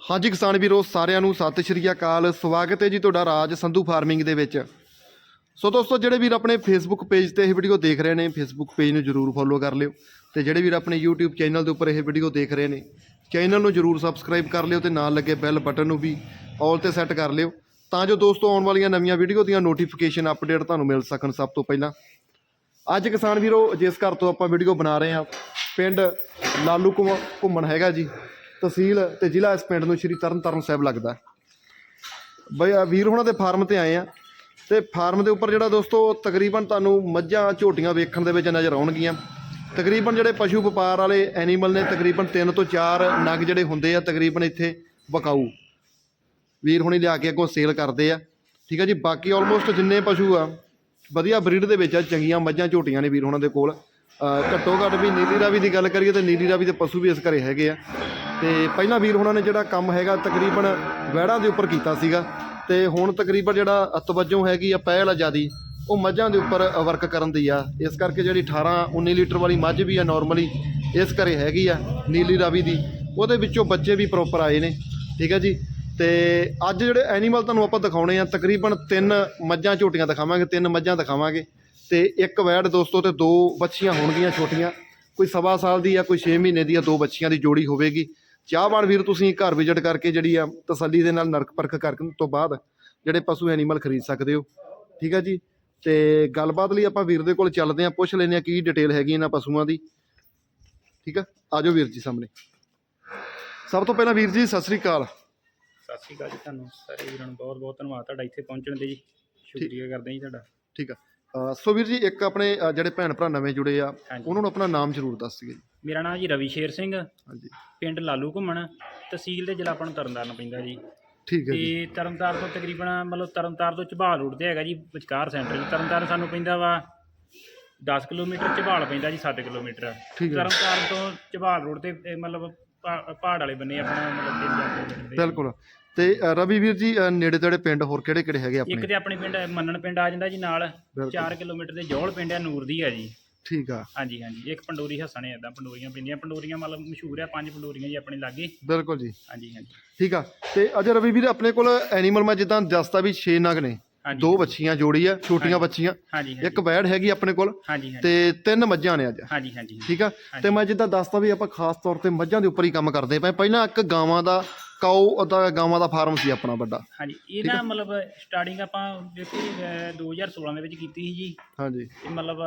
ਹਾਂਜੀ, ਕਿਸਾਨ ਵੀਰੋ, ਸਾਰਿਆਂ ਨੂੰ ਸਤਿ ਸ਼੍ਰੀ ਅਕਾਲ। ਸਵਾਗਤ ਹੈ ਜੀ ਤੁਹਾਡਾ ਰਾਜ ਸੰਧੂ ਫਾਰਮਿੰਗ ਦੇ ਵਿੱਚ। ਸੋ ਦੋਸਤੋ, ਜਿਹੜੇ ਵੀਰ ਆਪਣੇ ਫੇਸਬੁੱਕ ਪੇਜ ਤੇ ਇਹ ਵੀਡੀਓ ਦੇਖ ਰਹੇ ਨੇ ਫੇਸਬੁੱਕ ਪੇਜ ਨੂੰ ਜਰੂਰ ਫੋਲੋ ਕਰ ਲਿਓ ਤੇ ਜਿਹੜੇ ਵੀਰ ਆਪਣੇ YouTube ਚੈਨਲ ਦੇ ਉੱਪਰ ਇਹ ਵੀਡੀਓ ਦੇਖ ਰਹੇ ਨੇ ਚੈਨਲ ਨੂੰ ਜਰੂਰ ਸਬਸਕ੍ਰਾਈਬ ਕਰ ਲਿਓ ਤੇ ਨਾਲ ਲੱਗੇ ਬੈਲ ਬਟਨ ਨੂੰ ਵੀ ਆਲ ਤੇ ਸੈੱਟ ਕਰ ਲਿਓ ਤਾਂ ਜੋ ਦੋਸਤੋ, ਆਉਣ ਵਾਲੀਆਂ ਨਵੀਆਂ ਵੀਡੀਓ ਦੀਆਂ ਨੋਟੀਫਿਕੇਸ਼ਨ ਅਪਡੇਟ ਤੁਹਾਨੂੰ ਮਿਲ ਸਕਣ ਸਭ ਤੋਂ ਪਹਿਲਾਂ। ਅੱਜ ਕਿਸਾਨ ਵੀਰੋ, ਜਿਸ ਘਰ ਤੋਂ ਆਪਾਂ ਵੀਡੀਓ ਬਣਾ ਰਹੇ ਹਾਂ, ਪਿੰਡ ਲਾਲੂ ਘੁੰਮ- ਘੁੰਮਣ ਹੈਗਾ ਜੀ। ਤਹਿਸੀਲ ਤੇ ਜ਼ਿਲ੍ਹਾ ਇਸ ਪਿੰਡ ਨੂੰ ਸ਼੍ਰੀ ਤਰਨਤਾਰਨ ਸਾਹਿਬ ਲੱਗਦਾ ਬਈ ਵੀਰ ਹੁਣਾਂ ਦੇ ਫਾਰਮ ਤੇ ਆਏ ਆ ਤੇ ਫਾਰਮ ਦੇ ਉੱਪਰ ਜਿਹੜਾ ਦੋਸਤੋ ਤਕਰੀਬਨ ਤੁਹਾਨੂੰ ਮੱਝਾਂ ਝੋਟੀਆਂ ਵੇਖਣ ਦੇ ਵਿੱਚ ਨਜ਼ਰ ਆਉਣਗੀਆਂ। ਤਕਰੀਬਨ ਜਿਹੜੇ ਪਸ਼ੂ ਵਪਾਰ ਵਾਲੇ ਐਨੀਮਲ ਨੇ ਤਕਰੀਬਨ 3 ਤੋਂ 4 ਨਗ ਜਿਹੜੇ ਹੁੰਦੇ ਆ ਤਕਰੀਬਨ ਇੱਥੇ ਬਕਾਊ। ਵੀਰ ਹੁਣੀ ਲਿਆ ਕੇ ਅੱਗੋਂ ਸੇਲ ਕਰਦੇ ਆ। ਠੀਕ ਆ ਜੀ, ਬਾਕੀ ਆਲਮੋਸਟ ਜਿੰਨੇ ਪਸ਼ੂ ਆ, ਵਧੀਆ ਬਰੀਡ ਦੇ ਵਿੱਚ ਆ, ਚੰਗੀਆਂ ਮੱਝਾਂ ਝੋਟੀਆਂ ਨੇ ਵੀਰ ਹੁਣਾਂ ਦੇ ਕੋਲ। ਘੱਟੋ ਘੱਟ ਵੀ ਨੀਲੀ ਰਾਵੀ ਦੀ ਗੱਲ ਕਰੀਏ ਤਾਂ ਨੀਲੀ ਰਾਵੀ ਦੇ ਪਸ਼ੂ ਵੀ ਇਸ ਘਰੇ ਹੈਗੇ ਆ। ਤੇ ਪਹਿਲਾਂ ਵੀਰ ਉਹਨਾਂ ਨੇ ਜਿਹੜਾ ਕੰਮ ਹੈਗਾ ਤਕਰੀਬਨ ਵਹਿੜਾਂ ਦੇ ਉੱਪਰ ਕੀਤਾ ਸੀਗਾ। ਤੇ ਹੁਣ ਤਕਰੀਬਨ ਜਿਹੜਾ ਤਵੱਜੋ ਹੈਗੀ ਆ ਪਹਿਲ ਆ ਜਿਆਦੀ ਉਹ ਮੱਝਾਂ ਦੇ ਉੱਪਰ ਵਰਕ ਕਰਨ ਦੀ ਆ। ਇਸ ਕਰਕੇ ਜਿਹੜੀ 18 19 ਲੀਟਰ ਵਾਲੀ ਮੱਝ ਵੀ ਆ ਨਾਰਮਲੀ ਇਸ ਘਰੇ ਹੈਗੀ ਆ ਨੀਲੀ ਰਾਵੀ ਦੀ। ਉਹਦੇ ਵਿੱਚੋਂ ਬੱਚੇ ਵੀ ਪ੍ਰੋਪਰ ਆਏ ਨੇ। ਠੀਕ ਹੈ ਜੀ? ਤੇ ਅੱਜ ਜਿਹੜੇ ਐਨੀਮਲ ਤੁਹਾਨੂੰ ਆਪਾਂ ਦਿਖਾਉਣੇ ਆ, ਤਕਰੀਬਨ ਤਿੰਨ ਮੱਝਾਂ ਝੋਟੀਆਂ ਦਿਖਾਵਾਂਗੇ, ਤਿੰਨ ਮੱਝਾਂ ਦਿਖਾਵਾਂਗੇ। ਤੇ ਇੱਕ ਵੈੜ ਦੋਸਤੋ ਤੇ ਦੋ ਬੱਚੀਆਂ ਹੋਣਗੀਆਂ ਛੋਟੀਆਂ। ਕੋਈ ਸਵਾ ਸਾਲ ਦੀ ਆ ਕੋਈ 6 ਮਹੀਨੇ ਦੀ ਆ ਦੋ ਬੱਚੀਆਂ ਦੀ ਜੋੜੀ ਹੋਵੇਗੀ। ਚਾਹਵਾਨ ਵੀਰ ਤੁਸੀਂ ਘਰ ਵਿਜ਼ਿਟ ਕਰਕੇ ਜਿਹੜੀ ਆ ਤਸੱਲੀ ਦੇ ਨਾਲ ਨਰਕ ਪਰਖ ਕਰਨ ਤੋਂ ਬਾਅਦ ਜਿਹੜੇ ਪਸ਼ੂ ਐਨੀਮਲ ਖਰੀਦ ਸਕਦੇ ਹੋ। ਠੀਕ ਆ ਜੀ? ਤੇ ਗੱਲਬਾਤ ਲਈ ਆਪਾਂ ਵੀਰ ਦੇ ਕੋਲ ਚੱਲਦੇ ਆ ਪੁੱਛ ਲੈਂਦੇ ਆ ਕੀ ਡਿਟੇਲ ਹੈਗੀ ਇਹਨਾਂ ਪਸ਼ੂਆਂ ਦੀ। ਠੀਕ ਆ? ਆਜੋ ਵੀਰ ਜੀ ਸਾਹਮਣੇ। ਸਭ ਤੋਂ ਪਹਿਲਾਂ ਵੀਰ ਜੀ ਸਤਿ ਸ੍ਰੀ ਅਕਾਲ। ਸਤਿ ਸ਼੍ਰੀ ਅਕਾਲ ਜੀ ਤੁਹਾਨੂੰ। ਸਾਰੇ ਵੀਰਾਂ ਨੂੰ ਬਹੁਤ ਬਹੁਤ ਧੰਨਵਾਦ। ਤੁਹਾਡਾ ਇੱਥੇ ਪਹੁੰਚਣ ਦੇ ਜੀ। ਸ਼ੁਕਰੀਆ ਕਰਦੇ ਹਾਂ ਜੀ ਤੁਹਾਡਾ। ਠੀਕ ਆ। ਸੋ ਵੀਰ ਜੀ ਇੱਕ ਆਪਣੇ ਅ, ਜਿਹੜੇ ਭੈਣ ਭਰਾ ਨਵੇਂ ਜੁੜੇ ਆ ਹਾਂਜੀ। ਉਹਨਾਂ ਨੂੰ ਆਪਣਾ ਨਾਮ ਜ਼ਰੂਰ ਦੱਸ ਦਿਓ ਜੀ। ਮੇਰਾ ਨਾਮ ਜੀ ਰਵੀ ਸ਼ੇਰ ਸਿੰਘ। ਹਾਂਜੀ। ਪਿੰਡ ਲਾਲੂ ਘੁੰਮਣ ਤਹਿਸੀਲ ਦੇ ਜ਼ਿਲ੍ਹਾ ਆਪਾਂ ਨੂੰ ਤਰਨਤਾਰਨ ਪੈਂਦਾ ਜੀ। ਠੀਕ ਹੈ ਜੀ। ਤੇ ਤਰਨਤਾਰਨ ਤੋਂ ਤਕਰੀਬਨ ਮਤਲਬ ਤਰਨਤਾਰਨ ਤੋਂ ਝਬਾਲ ਰੋਡ ਤੇ ਹੈਗਾ ਜੀ ਵਿਚਕਾਰ ਸੈਂਟਰ ਜੀ। ਤਰਨਤਾਰਨ ਸਾਨੂੰ ਪੈਂਦਾ ਵਾ 10 ਕਿਲੋਮੀਟਰ ਝਬਾਲ ਪੈਂਦਾ ਜੀ 7 ਕਿਲੋਮੀਟਰ। ਠੀਕ ਹੈ। ਤਰਨਤਾਰਨ ਤੋਂ ਝਬਾਲ ਰੋਡ ਤੇ ਇਹ ਮਤਲਬ ਪਹਾ- ਪਹਾੜ ਵਾਲੇ ਬੰਨੇ ਆਪਣਾ ਮਤਲਬ ਬਿਲਕੁਲ। ਤੇ ਅ, ਰਵੀ ਵੀਰ ਜੀ ਅ, ਨੇੜੇ ਤੇੜੇ ਪਿੰਡ ਹੋਰ ਕਿਹੜੇ ਕਿਹੜੇ ਹੈਗੇ ਇੱਕ ਆਪਣੇ? ਤੇ ਆਪਣੇ ਪਿੰਡ ਮੰਨਣ ਪਿੰਡ ਆ ਜਾਂਦਾ ਜੀ ਨਾਲ ਬਿਲਕੁਲ। 4 ਕਿਲੋਮੀਟਰ ਦੇ ਜੌਲ ਪਿੰਡ ਆ ਨੂਰ ਦੀ ਆ ਜੀ। ਠੀਕ ਆ। ਹਾਂਜੀ ਹਾਂਜੀ ਇੱਕ ਪੰਡੋਰੀ ਹੱਸਣੇ ਇਦਾਂ ਪੰਡੋਰੀਆਂ ਪੈਂਦੀਆਂ। ਪੰਡੋਰੀਆਂ ਮਤਲਬ ਮਸ਼ਹੂਰ ਆ ਪੰਜ ਪੰਡੋਰੀਆਂ ਜੀ ਆਪਣੇ ਲਾਗੇ। ਬਿਲਕੁਲ ਜੀ। ਹਾਂਜੀ ਹਾਂਜੀ। ਠੀਕ ਆ। ਤੇ ਅਜੇ ਰਵੀ ਵੀਰ ਆਪਣੇ ਕੋਲ ਐਨੀਮਲ ਮੈਂ ਜਿੱਦਾਂ ਦੱਸਤਾ ਵੀ 6 ਨਗ ਨੇ। ਹਾਂਜੀ। ਦੋ ਬੱਚੀਆਂ ਜੋੜੀ ਆ ਛੋਟੀਆਂ ਬੱਚੀਆਂ। ਹਾਂਜੀ ਇੱਕ ਵੈੜ ਹੈਗੀ ਆਪਣੇ ਕੋਲ ਹਾਂਜੀ ਹਾਂਜੀ। ਤੇ ਤਿੰਨ ਮੱਝਾਂ ਨੇ ਅੱਜ। ਹਾਂਜੀ ਹਾਂਜੀ। ਠੀਕ ਆ। ਤੇ ਮੈਂ ਜਿੱਦਾਂ ਦੱਸਤਾ ਵੀ ਆਪਾਂ ਖਾਸ ਤੌਰ ਤੇ ਮੱਝਾਂ ਦੇ ਉੱਪਰ ਹੀ ਕੰਮ ਕਰਦੇ ਪਏ। ਪਹਿਲਾਂ ਇੱਕ ਗਾਵਾਂ ਦਾ ਕਾਊ ਦਾ ਗਾਵਾਂ ਦਾ ਫਾਰਮ ਸੀ ਆਪਣਾ ਵੱਡਾ। ਹਾਂਜੀ ਇਹ ਨਾ ਮਤਲਬ ਸਟਾਰਟਿੰਗ ਆਪਾਂ ਦੇਖੋ ਜੀ, ਅਹ 2016 ਦੇ ਵਿੱਚ ਕੀਤੀ ਸੀ ਜੀ। ਹਾਂਜੀ। ਤੇ ਮਤਲਬ